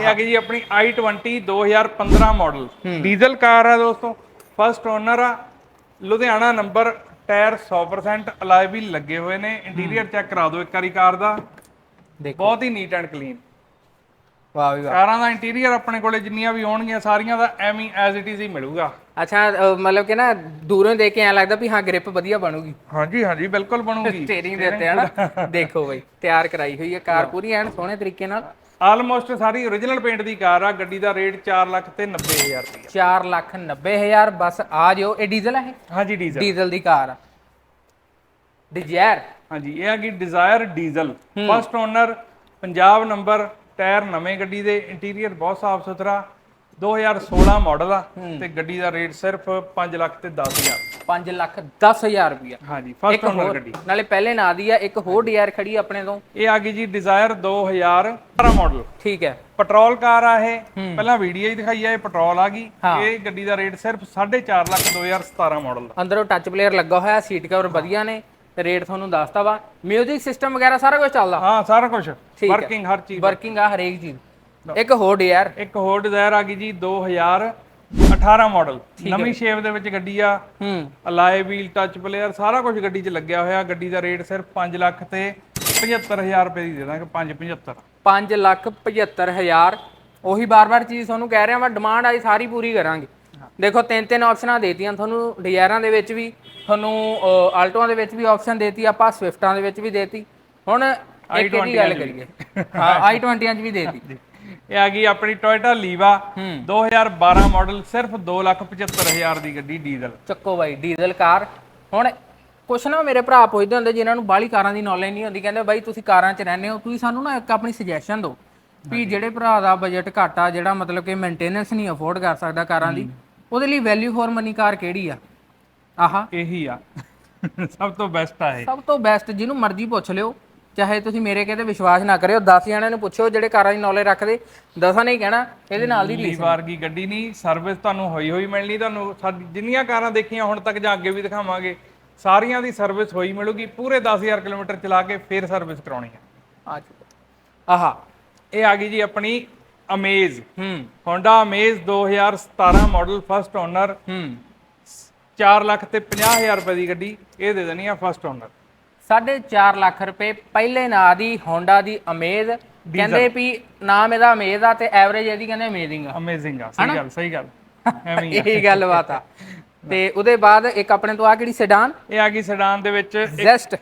ਇਹ ਆ ਗਈ ਜੀ ਆਪਣੀ i20 2015 ਮਾਡਲ ਡੀਜ਼ਲ ਕਾਰ ਆ ਦੋਸਤੋ। ਫਸਟ ਓਨਰ ਆ। ਲੁਧਿਆਣਾ ਨੰਬਰ ਟਾਇਰ 100% ਅਲਾਈ ਵੀ ਲੱਗੇ ਹੋਏ ਨੇ। ਇੰਟੀਰੀਅਰ ਚੈੱਕ ਕਰਾ ਦਿਓ ਇੱਕ ਵਾਰੀ ਕਾਰ ਦਾ। ਦੇਖੋ। ਬਹੁਤ ਹੀ ਨੀਟ ਐਂਡ ਕਲੀਨ ਵਾਹ ਵੀ ਵਾਹ। ਕਾਰਾਂ ਦਾ ਇੰਟੀਰੀਅਰ ਆਪਣੇ ਕੋਲੇ ਜਿੰਨੀਆਂ ਵੀ ਹੋਣਗੀਆਂ ਸਾਰੀਆਂ ਦਾ ਐਵੇਂ ਐਜ਼ ਇਟ ਇਜ਼ ਹੀ ਮਿਲੂਗਾ। ਅੱਛਾ ਅ, ਮਤਲਬ ਕਿ ਨਾ ਦੂਰੋਂ ਦੇਖ ਕੇ ਐ ਲੱਗਦਾ ਵੀ ਹਾਂ ਗ੍ਰਿਪ ਵਧੀਆ ਬਣੂਗੀ। ਹਾਂਜੀ ਹਾਂਜੀ ਬਿਲਕੁਲ ਬਣੂਗੀ। ਸਟੀਅਰਿੰਗ ਦੇ ਉੱਤੇ ਹਨਾ ਦੇਖੋ ਬਈ ਤਿਆਰ ਕਰਾਈ ਹੋਈ ਹੈ ਕਾਰ ਪੂਰੀ ਐਨ ਸੋਹਣੇ ਤਰੀਕੇ ਨਾਲ। ਆਲਮੋਸਟ ਸਾਰੀ origignal ਪੇਂਟ ਦੀ ਕਾਰ ਆ ਗੱਡੀ ਦਾ ਰੇਟ 4 ਲੱਖ ਤੇ 90000 ਰੁਪਏ 4 ਲੱਖ 90 ਹਜ਼ਾਰ ਬਸ ਆ ਜਿਓ ਇਹ ਡੀਜ਼ਲ ਹੈ ਇਹ? ਹਾਂਜੀ ਡੀਜ਼ਲ ਡੀਜ਼ਲ ਦੀ ਕਾਰ ਆ। ਡਿਜ਼ਾਇਰ ਹਾਂਜੀ ਇਹ ਆ ਗਈ Dzire diesel first owner Punjab number tyre ਨਵੇਂ ਗੱਡੀ ਦੇ ਇੰਟੀਰੀਅਰ ਬਹੁਤ ਸਾਫ਼ ਸੁਥਰਾ 2016 ਮਾਡਲ ਆ ਤੇ ਗੱਡੀ ਦਾ ਰੇਟ ਸਿਰਫ 5 ਲੱਖ ਤੇ 10000 5 ਲੱਖ 10 ਹਜ਼ਾਰ ਰੁਪਇਆ। ਹਾਂਜੀ ਫਸਟ ਓਨਰ ਗੱਡੀ। ਨਾਲੇ ਪਹਿਲੇ ਨਾਂ ਦੀ ਆ ਇੱਕ ਹੋਰ ਡੀਆਰ ਖੜੀ ਆਪਣੇ ਤੋਂ। ਇਹ ਆ ਗਈ ਜੀ ਡਿਜ਼ਾਇਰ 2018 ਮਾਡਲ ਠੀਕ ਹੈ। ਪੈਟਰੋਲ ਕਾਰ ਆ ਇਹ। ਪਹਿਲਾਂ ਵੀਡੀਓ ਹੀ ਦਿਖਾਈ ਆ ਇਹ ਪੈਟਰੋਲ ਆ ਗਈ। ਇਹ ਗੱਡੀ ਦਾ ਰੇਟ ਸਿਰਫ 4.5 ਲੱਖ 2017 ਮਾਡਲ ਅੰਦਰੋਂ ਟੱਚ ਪਲੇਅਰ ਲੱਗਾ ਹੋਇਆ ਸੀਟ ਕਵਰ ਵਧੀਆ ਨੇ। ਤੇ ਰੇਟ ਤੁਹਾਨੂੰ ਦੱਸਤਾ ਵਾ। 뮤직 ਸਿਸਟਮ ਵਗੈਰਾ ਸਾਰਾ ਕੁਝ ਚੱਲਦਾ। ਹਾਂ ਸਾਰਾ ਕੁਝ ਹੈ। ਵਰਕਿੰਗ ਹਰ ਚੀਜ਼ ਵਰਕਿੰਗ ਆ ਹਰੇਕ ਚੀਜ਼। ਇੱਕ ਹੋਰ ਡੀਆਰ ਇੱਕ ਹੋਰ ਡਿਜ਼ਾਇਰ ਆ ਗਈ ਜੀ 2018 ਮਾਡਲ ਨਵੀਂ ਸ਼ੇਪ ਦੇ ਵਿੱਚ ਗੱਡੀ ਆ। ਹੂੰ। ਅਲਾਈ ਵੀਲ ਟੱਚ ਪਲੇਅਰ ਸਾਰਾ ਕੁਝ ਗੱਡੀ 'ਚ ਲੱਗਿਆ ਹੋਇਆ। ਗੱਡੀ ਦਾ ਰੇਟ ਸਿਰਫ 5 ਲੱਖ ਤੇ 75000 ਰੁਪਏ ਦੀ ਦੇ ਦਾਂਗੇ 575 5 ਲੱਖ 75 ਹਜ਼ਾਰ। ਉਹੀ ਬਾਰ-ਬਾਰ ਚੀਜ਼ ਤੁਹਾਨੂੰ ਕਹਿ ਰਿਹਾ ਮੈਂ ਡਿਮਾਂਡ ਆਈ ਸਾਰੀ ਪੂਰੀ ਕਰਾਂਗੇ। ਦੇਖੋ ਤਿੰਨ ਤਿੰਨ ਆਪਸ਼ਨਾਂ ਦੇਤੀਆਂ ਤੁਹਾਨੂੰ ਡਿਜ਼ਾਇਰਾਂ ਦੇ ਵਿੱਚ ਵੀ ਤੁਹਾਨੂੰ ਆਲਟੋਆਂ ਦੇ ਵਿੱਚ ਵੀ ਆਪਸ਼ਨ ਦੇਤੀ ਆਪਾਂ ਸਵਿਫਟਾਂ ਦੇ ਵਿੱਚ ਵੀ ਦੇਤੀ। ਹੁਣ ਇੱਕ ਇਹਦੀ ਗੱਲ ਕਰੀਏ? ਹਾਂ *laughs* i20 ਚ ਵੀ ਦੇਤੀ। ਇਹ ਆ ਗਈ ਆਪਣੀ ਟੋਇਟਾ ਲੀਵਾ ਹੂੰ। 2012 ਮਾਡਲ ਸਿਰਫ 275000 ਦੀ ਗੱਡੀ ਡੀਜ਼ਲ। ਚੱਕੋ ਬਾਈ ਡੀਜ਼ਲ ਕਾਰ। ਹੁਣ ਕੁਛ ਨਾ ਮੇਰੇ ਭਰਾ ਪੁੱਛਦੇ ਹੁੰਦੇ ਜਿਨ੍ਹਾਂ ਨੂੰ ਬਾਹਲੀ ਕਾਰਾਂ ਦੀ ਨੌਲੇਜ ਨਹੀਂ ਹੁੰਦੀ ਕਹਿੰਦੇ ਬਾਈ ਤੁਸੀਂ ਕਾਰਾਂ 'ਚ ਰਹਿੰਦੇ ਹੋ ਤੁਸੀਂ ਸਾਨੂੰ ਨਾ ਇੱਕ ਆਪਣੀ ਸੁਜੈਸ਼ਨ ਦਿਓ ਵੀ ਜਿਹੜੇ ਭਰਾ ਦਾ ਬਜਟ ਘੱਟ ਆ ਜਿਹੜਾ ਮਤਲਬ ਕਿ ਮੇਨਟੇਨੈਂਸ ਨਹੀਂ ਅਫੋਰਡ ਕਰ ਸਕਦਾ ਕਾਰਾਂ ਦੀ ਉਹਦੇ ਲਈ ਵੈਲਿਊ ਫॉर ਮਨੀ ਕਾਰ ਕਿਹੜੀ ਆ? ਆਹਾ। ਇਹੀ ਆ। ਸਭ ਤੋਂ ਬੈਸਟ ਆ ਇਹ। ਸਭ ਤੋਂ ਬੈਸਟ ਜਿਹਨੂੰ ਮਰਜ਼ੀ ਪੁੱਛ ਲਿਓ। ਚਾਹੇ ਤੁਸੀਂ ਮੇਰੇ ਕਹਿੰਦੇ ਵਿਸ਼ਵਾਸ ਨਾ ਕਰਿਓ 10 ਜਣਿਆਂ ਨੂੰ ਪੁੱਛਿਓ ਜਿਹੜੇ ਕਾਰਾਂ ਦੀ ਨੌਲੇਜ ਰੱਖਦੇ ਦਸਾਂ ਨੇ ਹੀ ਕਹਿਣਾ ਇਹਦੇ ਨਾਲ ਦੀ ਰੀਸ ਵਾਰ ਕੀ ਗੱਡੀ ਨਹੀਂ ਸਰਵਿਸ ਤੁਹਾਨੂੰ ਹੋਈ ਹੋਈ ਮਿਲਣੀ ਤੁਹਾਨੂੰ ਜਿੰਨੀਆਂ ਕਾਰਾਂ ਦੇਖੀਆਂ ਹੁਣ ਤੱਕ ਜਾਂ ਅੱਗੇ ਵੀ ਦਿਖਾਵਾਂਗੇ ਸਾਰੀਆਂ ਦੀ ਸਰਵਿਸ ਹੋਈ ਮਿਲੂਗੀ ਪੂਰੇ 10000 ਕਿਲੋਮੀਟਰ ਚਲਾ ਕੇ ਫਿਰ ਸਰਵਿਸ ਕਰਾਉਣੀ ਹੈ ਆ ਚੁੱਕਾ ਆਹਾ। ਇਹ ਆ ਗਈ ਜੀ ਆਪਣੀ ਅਮੇਜ਼ ਹੂੰ। Honda Amaze 2017 model first owner ਹੂੰ। 4 ਲੱਖ ਤੇ 50000 ਰੁਪਏ ਦੀ ਗੱਡੀ ਇਹ ਦੇ ਦੇਣੀ ਆ ਫਸਟ ਓਨਰ 4.5 ਲੱਖ ਰੁਪਏ ਪਹਿਲੇ ਨਾਂ ਦੀ ਹੋਂਡਾ ਦੀ ਅਮੇਜ਼ ਕਹਿੰਦੇ ਵੀ ਨਾਮ ਇਹਦਾ ਅਮੇਜ਼ ਆ ਤੇ ਐਵਰੇਜ ਇਹਦੀ ਕਹਿੰਦੇ ਅਮੇਜ਼ਿੰਗ ਆ। ਅਮੇਜ਼ਿੰਗ ਆ ਸਹੀ ਗੱਲ ਸਹੀ ਗੱਲ। *laughs* ਐਵੇਂ ਹੀ। ਇਹੀ ਗੱਲ ਬਾਤ ਆ। *laughs* ਤੇ ਉਹਦੇ ਬਾਅਦ ਇੱਕ ਆਪਣੇ ਤੋਂ ਆ ਕਿਹੜੀ ਸੈਡਾਨ ਇਹ ਆ ਗਈ ਸੈਡਾਨ ਦੇ ਵਿੱਚ ਜ਼ੈਸਟ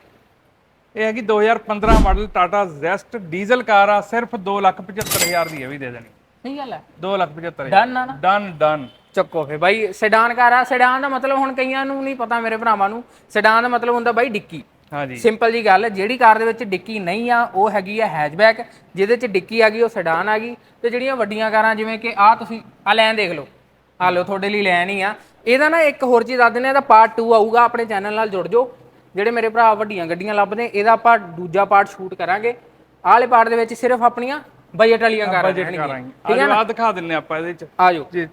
ਇਹ ਹੈਗੀ 2015 model Tata Zest diesel car ਆ ਸਿਰਫ 275000 ਦੀ ਇਹ ਵੀ ਦੇ ਦੇਣੀ। ਸਹੀ ਗੱਲ ਹੈ। 275000 ਡਨ ਆ ਨਾ? ਡਨ ਡਨ ਚੱਕੋ ਫੇ ਬਾਈ ਸੈਡਾਨ ਕਾਰ ਆ ਸੈਡਾਨ ਦਾ ਮਤਲਬ ਹੁਣ ਕਈਆਂ ਨੂੰ ਨਹੀਂ ਪਤਾ ਮੇਰੇ ਭਰਾਵਾਂ ਨੂੰ। ਸੈਡਾਨ ਦਾ ਮਤਲਬ ਹੁੰਦਾ ਬਾਈ ਡਿੱਕੀ। ਹਾਂਜੀ। ਸਿੰਪਲ ਜੀ ਗੱਲ ਜਿਹੜੀ ਕਾਰ ਦੇ ਵਿੱਚ ਡਿੱਕੀ ਨਹੀਂ ਆ ਉਹ ਹੈਗੀ ਆ ਹੈਚਬੈਕ ਜਿਹਦੇ ਚ ਡਿੱਕੀ ਆ ਗਈ ਉਹ ਸੈਡਾਨ ਆ ਗਈ। ਤੇ ਜਿਹੜੀਆਂ ਵੱਡੀਆਂ ਕਾਰਾਂ ਜਿਵੇਂ ਕਿ ਆ ਤੁਸੀਂ ਆ ਲੈਣ ਦੇਖ ਲਓ। ਆ ਲਓ ਤੁਹਾਡੇ ਲਈ ਲੈਣ ਹੀ ਆ। ਇਹਦਾ ਨਾ ਇੱਕ ਹੋਰ ਚੀਜ਼ ਦੱਸ ਦਿੰਦੇ ਆ ਇਹਦਾ ਪਾਰਟ 2 ਆਊਗਾ ਆਪਣੇ ਚੈਨਲ ਨਾਲ ਜੁੜ ਜਾਓ। ਜਿਹੜੇ ਮੇਰੇ ਭਰਾ ਵੱਡੀਆਂ ਗੱਡੀਆਂ ਲੱਭਦੇ ਇਹਦਾ ਆਪਾਂ ਦੂਜਾ ਪਾਰਟ ਸ਼ੂਟ ਕਰਾਂਗੇ। ਆਹ ਵਾਲੇ ਪਾਰਟ ਦੇ ਵਿੱਚ ਸਿਰਫ ਆਪਣੀਆਂ ਬਜਟ ਵਾਲੀਆਂ ਕਾਰਾਂ ਬਜਟ ਰਹਿਣਗੀਆਂ। ਕਰਾਂਗੇ ਅੱਜ ਆ ਦਿਖਾ ਦਿੰਨੇ ਆਪਾਂ ਇਹਦੇ ਚ। ਆ ਜਾਓ ਜੀ।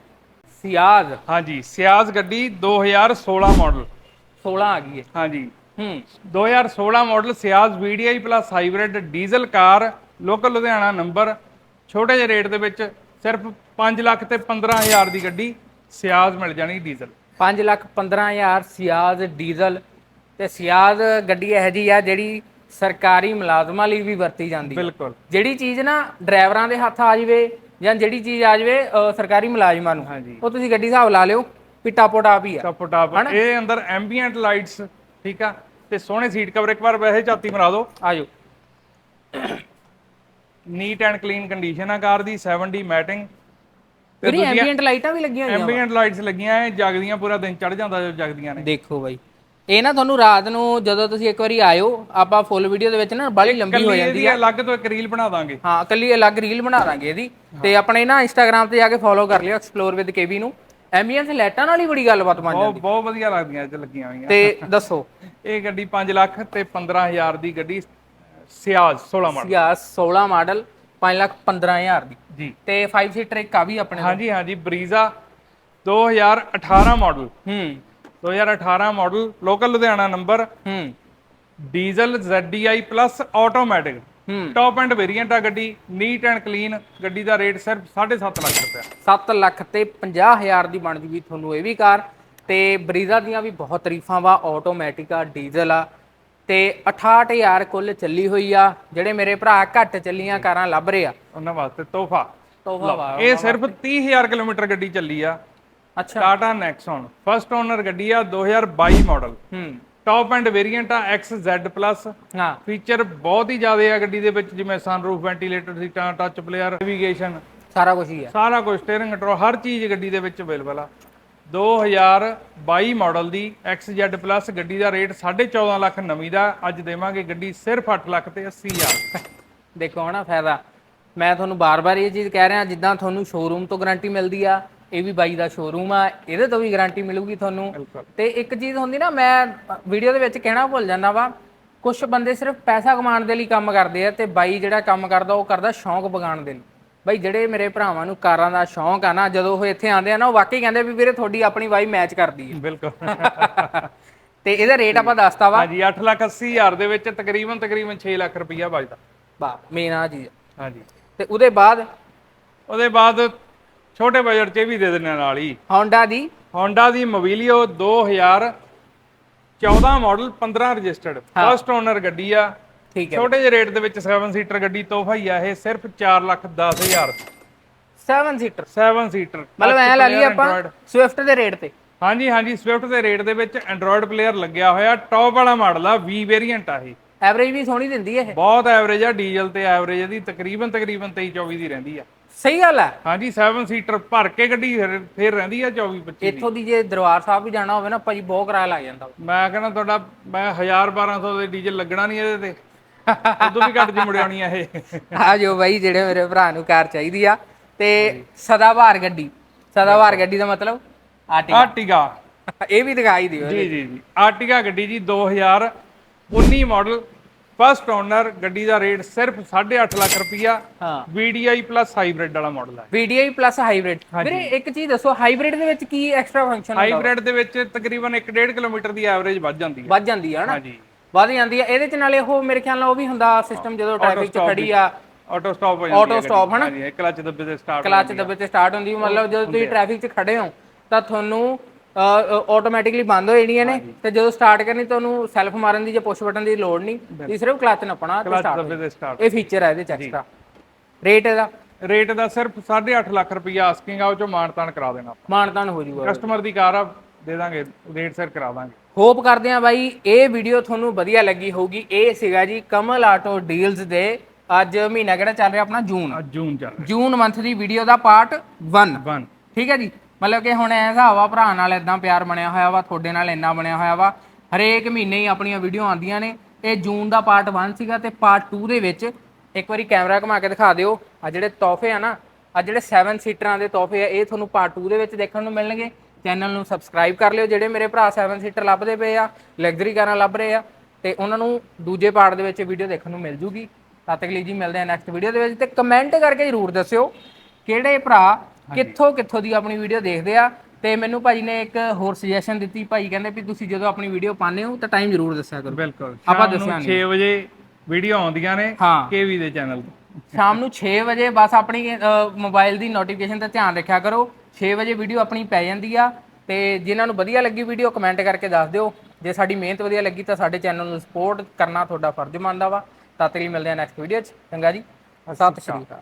ਸਿਆਜ਼। ਹਾਂਜੀ ਸਿਆਜ਼ ਗੱਡੀ 2016 ਮਾਡਲ 16 ਆ ਗਈ ਹੈ ਹਾਂਜੀ। ਹੂੰ। 2016 model Ciaz VDI plus hybrid diesel car local Ludhiana number ਛੋਟੇ ਜਿਹੇ ਰੇਟ ਦੇ ਵਿੱਚ ਸਿਰਫ 5 ਲੱਖ ਤੇ 15000 ਦੀ ਗੱਡੀ ਸਿਆਜ਼ ਮਿਲ ਜਾਣੀ ਡੀਜ਼ਲ 5 ਲੱਖ 15000 ਸਿਆਜ਼ ਡੀਜ਼ਲ ਤੇ ਸਿਆਜ਼ ਗੱਡੀ ਇਹੋ ਜੀ ਆ ਜਿਹੜੀ ਸਰਕਾਰੀ ਮੁਲਾਜ਼ਮਾਂ ਲਈ ਵੀ ਵਰਤੀ ਜਾਂਦੀ ਹੈ ਬਿਲਕੁਲ। ਜਿਹੜੀ ਚੀਜ਼ ਨਾ ਡਰਾਈਵਰਾਂ ਦੇ ਹੱਥ ਆ ਜਾਵੇ ਜਾਂ ਜਿਹੜੀ ਚੀਜ਼ ਆ ਜਾਵੇ ਅ, ਸਰਕਾਰੀ ਮੁਲਾਜ਼ਮਾਂ ਨੂੰ ਹਾਂਜੀ। ਉਹ ਤੁਸੀਂ ਗੱਡੀ ਹਿਸਾਬ ਲਾ ਲਿਓ ਵੀ ਟਾਪੋ ਟਾਪ ਹੀ ਆ। ਟਪ ਟਾਪ। ਇਹ ਅੰਦਰ ਐਂਬੀਐਂਟ ਲਾਈਟਸ ਠੀਕ ਆ? ਤੇ ਸੋਹਣੇ ਸੀਟ ਕਵਰ ਇੱਕ ਵਾਰ ਵੈਸੇ ਝਾਤੀ ਮਰਾ ਦਿਓ। ਆਜੋ। ਨੀਟ ਐਂਡ ਕਲੀਨ ਕੰਡੀਸ਼ਨ ਆ ਕਾਰ ਦੀ 70 ਮੈਟਿੰਗ ਜਿਹੜੀ ਐਂਬੀਐਂਟ ਲਾਈਟਾਂ ਵੀ ਲੱਗੀਆਂ ਹੋਈਆਂ ਐਂਬੀਐਂਟ ਲਾਈਟਸ ਲੱਗੀਆਂ ਐ ਜਗਦੀਆਂ ਪੂਰਾ ਦਿਨ ਚੜ ਜਾਂਦਾ ਜਦੋਂ ਜਗਦੀਆਂ ਨੇ। ਦੇਖੋ ਬਾਈ। ਇਹ ਨਾ ਤੁਹਾਨੂੰ ਰਾਤ ਨੂੰ ਜਦੋਂ ਤੁਸੀਂ ਇੱਕ ਵਾਰੀ ਆਇਓ ਆਪਾਂ ਫੁੱਲ ਵੀਡੀਓ ਦੇ ਵਿੱਚ ਨਾ ਬੜੀ ਲੰਬੀ ਹੋ ਜਾਂਦੀ ਇਹਦੀ ਅਲੱਗ ਤੋਂ ਇੱਕ ਰੀਲ ਬਣਾ ਦਾਂਗੇ। ਹਾਂ ਕੱਲੀ ਅਲੱਗ ਰੀਲ ਬਣਾ ਦਾਂਗੇ ਇਹਦੀ। ਤੇ ਆਪਣੇ ਨਾ ਇੰਸਟਾਗ੍ਰam ਤੇ ਜਾ ਕੇ ਫੋਲੋ ਕਰ ਲਿਓ ਐਕਸਪਲੋਰ ਵਿਦ ਕੇਬੀ ਨੂੰ। ਐਂਬੀਐਂਸ ਲਾਈਟਾਂ ਨਾਲ ਹੀ ਬੜੀ ਗੱਲਬਾਤ ਬਣ ਜਾਂਦੀ। ਬਹੁਤ ਵਧੀਆ ਲੱਗਦੀਆਂ 'ਚ ਲੱਗੀਆਂ ਹੋਈਆਂ। ਤੇ ਦੱਸੋ। ਇਹ ਗੱਡੀ 5 ਲੱਖ ਤੇ 15000 ਦੀ ਗੱਡੀ ਸਿਆਜ਼ 16 ਮਾਡਲ। ਯਾ 16 ਮਾਡਲ 5 ਲੱਖ 15000 ਦੀ। ਜੀ। ਤੇ 5 ਸੀਟਰ ਇੱਕ ਆ ਵੀ ਆਪਣੇ ਹਾਂਜੀ ਹਾਂਜੀ ਬਰੀਜ਼ਾ 2018 ਮਾਡਲ। ਹੂੰ। 2018 ਮਾਡਲ ਲੋਕਲ ਲੁਧਿਆਣਾ ਨੰਬਰ ਹੂੰ। ਡੀਜ਼ਲ ZDI ਪਲੱਸ ਆਟੋਮੈਟਿਕ ਹੂੰ। ਟੌਪ ਐਂਡ ਵੇਰੀਐਂਟ ਆ ਗੱਡੀ ਨੀਟ ਐਂਡ ਕਲੀਨ ਗੱਡੀ ਦਾ ਰੇਟ ਸਿਰਫ 7.5 ਲੱਖ ਰੁਪਏ 7 ਲੱਖ ਤੇ 50000 ਦੀ ਬਣ ਜੂਗੀ ਤੁਹਾਨੂੰ ਇਹ ਵੀ ਕਾਰ। ਤੇ ਬਰੀਜ਼ਾ ਦੀਆਂ ਵੀ ਬਹੁਤ ਤਾਰੀਫਾਂ ਵਾ ਆਟੋਮੈਟਿਕ ਆ ਡੀਜ਼ਲ ਆ। ਤੇ 68000 ਕੁੱਲ ਚੱਲੀ ਹੋਈ ਆ ਜਿਹੜੇ ਮੇਰੇ ਭਰਾ ਘੱਟ ਚੱਲੀਆਂ ਕਾਰਾਂ ਲੱਭ ਰਹੇ ਆ। ਉਹਨਾਂ ਵਾਸਤੇ ਤੋਹਫਾ। ਤੋਹਫਾ ਇਹ ਸਿਰਫ 30000 ਕਿਲੋਮੀਟਰ ਗੱਡੀ ਚੱਲੀ ਆ। ਅੱਛਾ। ਟਾਟਾ ਨੈਕਸਨ ਫਸਟ ਓਨਰ ਗੱਡੀ ਆ 2022 ਮਾਡਲ ਹੂੰ। ਟੌਪ ਐਂਡ ਵੇਰੀਐਂਟ ਆ XZ ਹਾਂ। ਫੀਚਰ ਬਹੁਤ ਹੀ ਜ਼ਿਆਦਾ ਆ ਗੱਡੀ ਦੇ ਵਿੱਚ ਜਿਵੇਂ ਸਨਰੂਫ ਵੈਂਟੀਲੇਟਰ ਸੀਟਾਂ ਟੱਚ ਪਲੇਅਰ ਨੈਵੀਗੇਸ਼ਨ ਸਾਰਾ ਕੁਝ ਹੀ ਆ। ਸਾਰਾ ਕੁਝ ਸਟੀਅਰਿੰਗ ਕੰਟਰੋਲ ਹਰ ਚੀਜ਼ ਗੱਡੀ ਦੇ ਵਿੱਚ ਅਵੇਲੇਬਲ ਆ। 2022 ਮਾਡਲ ਦੀ XZ ਪਲੱਸ ਗੱਡੀ ਦਾ ਰੇਟ 14.5 ਲੱਖ ਨਵੀਂ ਦਾ। ਅੱਜ ਦੇਵਾਂਗੇ ਗੱਡੀ ਸਿਰਫ 8 ਲੱਖ ਤੇ 80 ਹਜ਼ਾਰ। ਦੇਖੋ ਹਨਾ ਫਾਇਦਾ। ਮੈਂ ਤੁਹਾਨੂੰ ਬਾਰ-ਬਾਰ ਇਹ ਚੀਜ਼ ਕਹਿ ਰਿਹਾ ਜਿੱਦਾਂ ਤੁਹਾਨੂੰ ਸ਼ੋਰੂਮ ਤੋਂ ਗਾਰੰਟੀ ਮਿਲਦੀ ਆ ਇਹ ਵੀ ਬਾਈ ਦਾ ਸ਼ੋਰੂਮ ਆ ਇਹਦੇ ਤੋਂ ਵੀ ਗਾਰੰਟੀ ਮਿਲੂਗੀ ਤੁਹਾਨੂੰ। ਤੇ ਇੱਕ ਚੀਜ਼ ਹੁੰਦੀ ਨਾ ਮੈਂ ਵੀਡੀਓ ਦੇ ਵਿੱਚ ਕਹਿਣਾ ਭੁੱਲ ਜਾਂਦਾ ਵਾ ਕੁਝ ਬੰਦੇ ਸਿਰਫ ਪੈਸਾ ਕਮਾਉਣ ਦੇ ਲਈ ਕੰਮ ਕਰਦੇ ਆ ਤੇ ਬਾਈ ਜਿਹੜਾ ਕੰਮ ਕਰਦਾ ਉਹ ਕਰਦਾ ਸ਼ੌਂਕ ਬਗਾਉਣ ਦੇ ਲਈ। ਬਾਈ ਜਿਹੜੇ ਮੇਰੇ ਭਰਾਵਾਂ ਨੂੰ ਕਾਰਾਂ ਦਾ ਸ਼ੌਂਕ ਆ ਨਾ ਜਦੋਂ ਉਹ ਇੱਥੇ ਆਉਂਦੇ ਆ ਨਾ ਉਹ ਵਾਕਈ ਕਹਿੰਦੇ ਵੀ ਵੀਰੇ ਤੁਹਾਡੀ ਆਪਣੀ ਬਾਈ ਮੈਚ ਕਰਦੀ ਹੈ ਬਿਲਕੁਲ। *laughs* ਤੇ ਇਹਦਾ ਰੇਟ ਆਪਾਂ ਦੱਸਤਾ ਵਾ। ਹਾਂਜੀ 8 ਲੱਖ 80 ਹਜ਼ਾਰ ਦੇ ਵਿੱਚ ਤਕਰੀਬਨ ਤਕਰੀਬਨ 6 ਲੱਖ ਰੁਪਈਆ ਬਚਦਾ ਬਾ ਮੇਨ ਆ ਚੀਜ਼ ਹਾਂਜੀ। ਤੇ ਉਹਦੇ ਬਾਅਦ? ਉਹਦੇ ਬਾਅਦ ਛੋਟੇ ਬਜਟ 'ਚ ਇਹ ਵੀ ਦੇ ਦਿੰਨੇ ਨਾਲ ਹੀ। Honda ਦੀ? Honda ਦੀ Mobilio 2014 model 15 registered first owner ਗੱਡੀ ਆ। ਠੀਕ ਹੈ। ਛੋਟੇ ਜਿਹੇ ਰੇਟ ਦੇ ਵਿੱਚ 7 ਸੀਟਰ ਗੱਡੀ ਤੋਹਫਾ ਹੀ ਆ ਇਹ ਸਿਰਫ 4 ਲੱਖ 10 ਹਜ਼ਾਰ। 7 ਸੀਟਰ 7 ਸੀਟਰ ਮਤਲਬ ਐ ਲਾ ਲਈ ਆਪਾਂ ਸਵਿਫਟ ਦੇ ਰੇਟ ਤੇ। ਹਾਂਜੀ ਹਾਂਜੀ ਸਵਿਫਟ ਦੇ ਰੇਟ ਦੇ ਵਿੱਚ ਐਂਡਰੋਇਡ ਪਲੇਅਰ ਲੱਗਿਆ ਹੋਇਆ। ਟੌਪ ਵਾਲਾ ਮਾਡਲ ਆ V ਵੇਰੀਐਂਟ ਆ ਇਹ। ਐਵਰੇਜ ਵੀ ਸੋਹਣੀ ਦਿੰਦੀ ਹੈ ਇਹ। ਬਹੁਤ ਐਵਰੇਜ ਆ ਡੀਜ਼ਲ ਤੇ ਐਵਰੇਜ ਇਹਦੀ ਤਕਰੀਬਨ ਤਕਰੀਬਨ 23 24 ਦੀ ਰਹਿੰਦੀ ਆ। ਸਹੀ ਗੱਲ ਹੈ। ਹਾਂਜੀ 7 ਸੀਟਰ ਭਰ ਕੇ ਗੱਡੀ ਫਿਰ- ਫਿਰ ਰਹਿੰਦੀ ਆ 24 25 ਇੱਥੋਂ ਦੀ ਜੇ ਦਰਬਾਰ ਸਾਹਿਬ ਵੀ ਜਾਣਾ ਹੋਵੇ ਨਾ ਭਾਜੀ ਬਹੁਤ ਕਿਰਾਇਆ ਲੱਗ ਜਾਂਦਾ। ਮੈਂ ਕਹਿੰਦਾ ਤੁਹਾਡਾ ਮੈਂ 1000 1200 ਦੇ ਡੀਜ਼ਲ ਲੱਗਣਾ ਨਹੀਂ ਇਹਦੇ ਤੇ। ਉਦੋਂ ਵੀ ਘੱਟ ਜੀ ਮੁੜਿਆਉਣੀ ਆ ਇਹ। ਆ ਜੋ ਬਾਈ ਜਿਹੜੇ ਮੇਰੇ ਭਰਾ ਨੂੰ ਕਾਰ ਚਾਹੀਦੀ ਆ। ਤੇ ਸਦਾਬਹਾਰ ਗੱਡੀ। ਸਦਾਬਹਾਰ ਗੱਡੀ ਦਾ ਮਤਲਬ ਆਰਟਿਗਾ। ਇਹ ਵੀ ਦਿਖਾਈ ਦਿਓ ਜੀ ਜੀ ਜੀ। ਆਰਟਿਗਾ ਗੱਡੀ ਜੀ 2019 ਮਾਡਲ ਫਸਟ ਓਨਰ ਗੱਡੀ ਦਾ ਰੇਟ ਸਿਰਫ 8.5 ਲੱਖ ਰੁਪਈਆ। ਹਾਂ। VDI ਪਲੱਸ ਹਾਈਬ੍ਰਿਡ ਵਾਲਾ ਮਾਡਲ ਹੈ VDI ਪਲੱਸ ਹਾਈਬ੍ਰਿਡ ਵੀਰੇ ਇੱਕ ਚੀਜ਼ ਦੱਸੋ ਹਾਈਬ੍ਰਿਡ ਦੇ ਵਿੱਚ ਕੀ ਐਕਸਟਰਾ ਫੰਕਸ਼ਨ ਹਾਈਬ੍ਰਿਡ ਦੇ ਵਿੱਚ ਤਕਰੀਬਨ 1.5 ਕਿਲੋਮੀਟਰ ਦੀ ਐਵਰੇਜ ਵੱਧ ਜਾਂਦੀ ਹੈ ਵੱਧ ਜਾਂਦੀ ਆ ਹਨਾ? ਹਾਂਜੀ। ਵੱਧ ਜਾਂਦੀ ਆ। ਇਹਦੇ ਚ ਨਾਲੇ ਉਹ ਮੇਰੇ ਖਿਆਲ ਨਾਲ ਉਹ ਵੀ ਹੁੰਦਾ ਸਿਸਟਮ ਜਦੋਂ ਟ੍ਰੈਫਿਕ ਚ ਖੜੀ ਆ। ਆਟੋ ਸਟਾਪ ਹੋ ਜਾਂਦੀ Auto stop ਹਨਾ? ਹਾਂਜੀ ਕਲਚ ਦੱਬੇ ਤੇ ਸਟਾਰਟ ਕਲਚ ਦੱਬੇ ਤੇ ਸਟਾਰਟ ਹੁੰਦੀ ਮਤਲਬ ਜਦੋਂ ਤੁਸੀਂ ਟ੍ਰੈਫਿਕ 'ਚ ਖੜੇ ਹੋ ਤਾਂ ਤੁਹਾਨੂੰ ਆਟੋਮੈਟਿਕਲੀ ਬੰਦ ਹੋ ਜਾਣੀਆਂ ਨੇ ਤੇ ਜਦੋਂ ਸਟਾਰਟ ਕਰਨੀ ਤੁਹਾਨੂੰ ਸੈਲਫ ਮਾਰਨ ਦੀ ਜਾਂ ਪੁਸ਼ ਬਟਨ ਦੀ ਲੋੜ ਨਹੀਂ। ਤੁਸੀਂ ਸਿਰਫ ਕਲਚ ਨੱਪਣਾ ਤੇ ਸਟਾਰਟ ਇਹ ਫੀਚਰ ਹੈ ਇਹਦੇ ਚ ਐਕਸਟਰਾ ਰੇਟ ਇਹਦਾ? ਰੇਟ ਦਾ ਸਿਰਫ 8.5 ਲੱਖ ਰੁਪਈਆ ਆਸਕਿੰਗ ਆ ਉਹ ਚੋਂ ਮਾਨਤਾਨ ਕਰਾ ਦੇਣਾ ਆਪਾਂ। ਮਾਨਤਾਨ ਹੋ ਜੂਗਾ ਕਸਟਮਰ ਦੀ ਕਾਰ ਆ ਦੇ ਦਾਂਗੇ ਰੇਟ ਸਿਰ ਕਰਾ ਦਾਂਗੇ। ਹੋਪ ਕਰਦੇ ਆ ਬਾਈ ਇਹ ਵੀਡੀਓ ਤੁਹਾਨੂੰ ਵਧੀਆ ਲੱਗੀ ਹੋਊਗੀ। ਇਹ ਸੀਗਾ ਜੀ ਕਮਲ ਆਟੋ ਡੀਲਸ ਦੇ ਅੱਜ ਮਹੀਨਾ ਕਿਹੜਾ ਚੱਲ ਰਿਹਾ ਆਪਣਾ? ਜੂਨ। ਜੂਨ ਚੱਲ ਰਿਹਾ। ਜੂਨ ਮੰਥ ਦੀ ਵੀਡੀਓ ਦਾ ਪਾਰਟ 1 ਵਨ ਠੀਕ ਹੈ ਜੀ? ਮਤਲਬ ਕਿ ਹੁਣ ਐ ਹਿਸਾਬ ਆ, ਭਰਾ ਨਾਲ ਇਦਾਂ ਪਿਆਰ ਬਣਿਆ ਹੋਇਆ ਵਾ, ਤੁਹਾਡੇ ਨਾਲ ਇੰਨਾ ਬਣਿਆ ਹੋਇਆ ਵਾ। ਹਰੇਕ ਮਹੀਨੇ ਹੀ ਆਪਣੀਆਂ ਵੀਡੀਓ ਆਉਂਦੀਆਂ ਨੇ। ਇਹ ਜੂਨ ਦਾ ਪਾਰਟ 1 ਸੀਗਾ ਤੇ ਪਾਰਟ 2 ਦੇ ਵਿੱਚ ਇੱਕ ਵਾਰੀ ਕੈਮਰਾ ਘੁਮਾ ਕੇ ਦਿਖਾ ਦਿਓ। ਆ ਜਿਹੜੇ ਤੋਹਫੇ ਆ ਨਾ ਆ ਜਿਹੜੇ 7 ਸੀਟਰਾਂ ਦੇ ਤੋਹਫੇ ਆ, ਇਹ ਤੁਹਾਨੂੰ ਪਾਰਟ 2 ਦੇ ਵਿੱਚ ਦੇਖਣ ਨੂੰ ਮਿਲਣਗੇ। ਚੈਨਲ ਨੂੰ ਸਬਸਕ੍ਰਾਈਬ ਕਰ ਲਿਓ, ਜਿਹੜੇ ਮੇਰੇ ਭਰਾ 7 ਸੀਟਰ ਲੱਭਦੇ ਪਏ ਆ ਲਗਜ਼ਰੀ ਕਾਰਾਂ ਲੱਭ ਰਹੇ ਆ, ਤੇ ਉਹਨਾਂ ਨੂੰ ਦੂਜੇ ਪਾਰਟ ਦੇ ਵਿੱਚ ਵੀਡੀਓ ਦੇਖਣ ਨੂੰ ਮਿਲ ਜੂਗੀ। ਤਦ ਤੱਕ ਲਈ ਜੀ, ਮਿਲਦੇ ਆ ਨੈਕਸਟ ਵੀਡੀਓ ਦੇ ਵਿੱਚ, ਤੇ ਕਮੈਂਟ ਕਰਕੇ ਜਰੂਰ ਦੱਸਿਓ ਕਿਹੜੇ ਭਰਾ ਕਿੱਥੋਂ ਕਿੱਥੋਂ ਦੀ ਆਪਣੀ ਵੀਡੀਓ ਦੇਖਦੇ ਆ ਤੇ ਮੈਨੂੰ ਭਾਜੀ ਨੇ ਇੱਕ ਹੋਰ ਸੁਜੈਸ਼ਨ ਦਿੱਤੀ ਭਾਈ ਕਹਿੰਦੇ ਵੀ ਤੁਸੀਂ ਜਦੋਂ ਆਪਣੀ ਵੀਡੀਓ ਪਾਉਂਦੇ ਹੋ ਤਾਂ ਟਾਈਮ ਜਰੂਰ ਦੱਸਿਆ ਕਰੋ। ਬਿਲਕੁਲ। ਆਪਾਂ ਦੱਸਿਆ 6 ਵਜੇ ਵੀਡੀਓ ਆਉਂਦੀਆਂ ਨੇ ਕੇਵੀ ਦੇ ਚੈਨਲ ਤੇ। ਸ਼ਾਮ ਨੂੰ 6 ਵਜੇ ਬਸ ਆਪਣੀ ਮੋਬਾਈਲ ਦੀ ਨੋਟੀਫਿਕੇਸ਼ਨ ਤੇ ਧਿਆਨ ਰੱਖਿਆ ਕਰੋ। 6 ਵਜੇ ਵੀਡੀਓ ਆਪਣੀ ਪੈ ਜਾਂਦੀ ਆ ਤੇ ਜਿਨ੍ਹਾਂ ਨੂੰ ਵਧੀਆ ਲੱਗੀ ਵੀਡੀਓ ਕਮੈਂਟ ਕਰਕੇ ਦੱਸ ਦਿਓ। ਜੇ ਸਾਡੀ ਮਿਹਨਤ ਵਧੀਆ ਲੱਗੀ ਤਾਂ ਸਾਡੇ ਚੈਨਲ ਨੂੰ ਸਪੋਰਟ ਕਰਨਾ ਤੁਹਾਡਾ ਫਰਜ਼ ਬਣਦਾ ਵਾ। ਤਾਂ ਤੇਰੀ ਮਿਲਦੇ ਆ ਨੈਕਸਟ ਵੀਡੀਓ 'ਚ। ਚੰਗਾ ਜੀ। ਸਤਿ ਸ਼੍ਰੀ ਅਕਾਲ।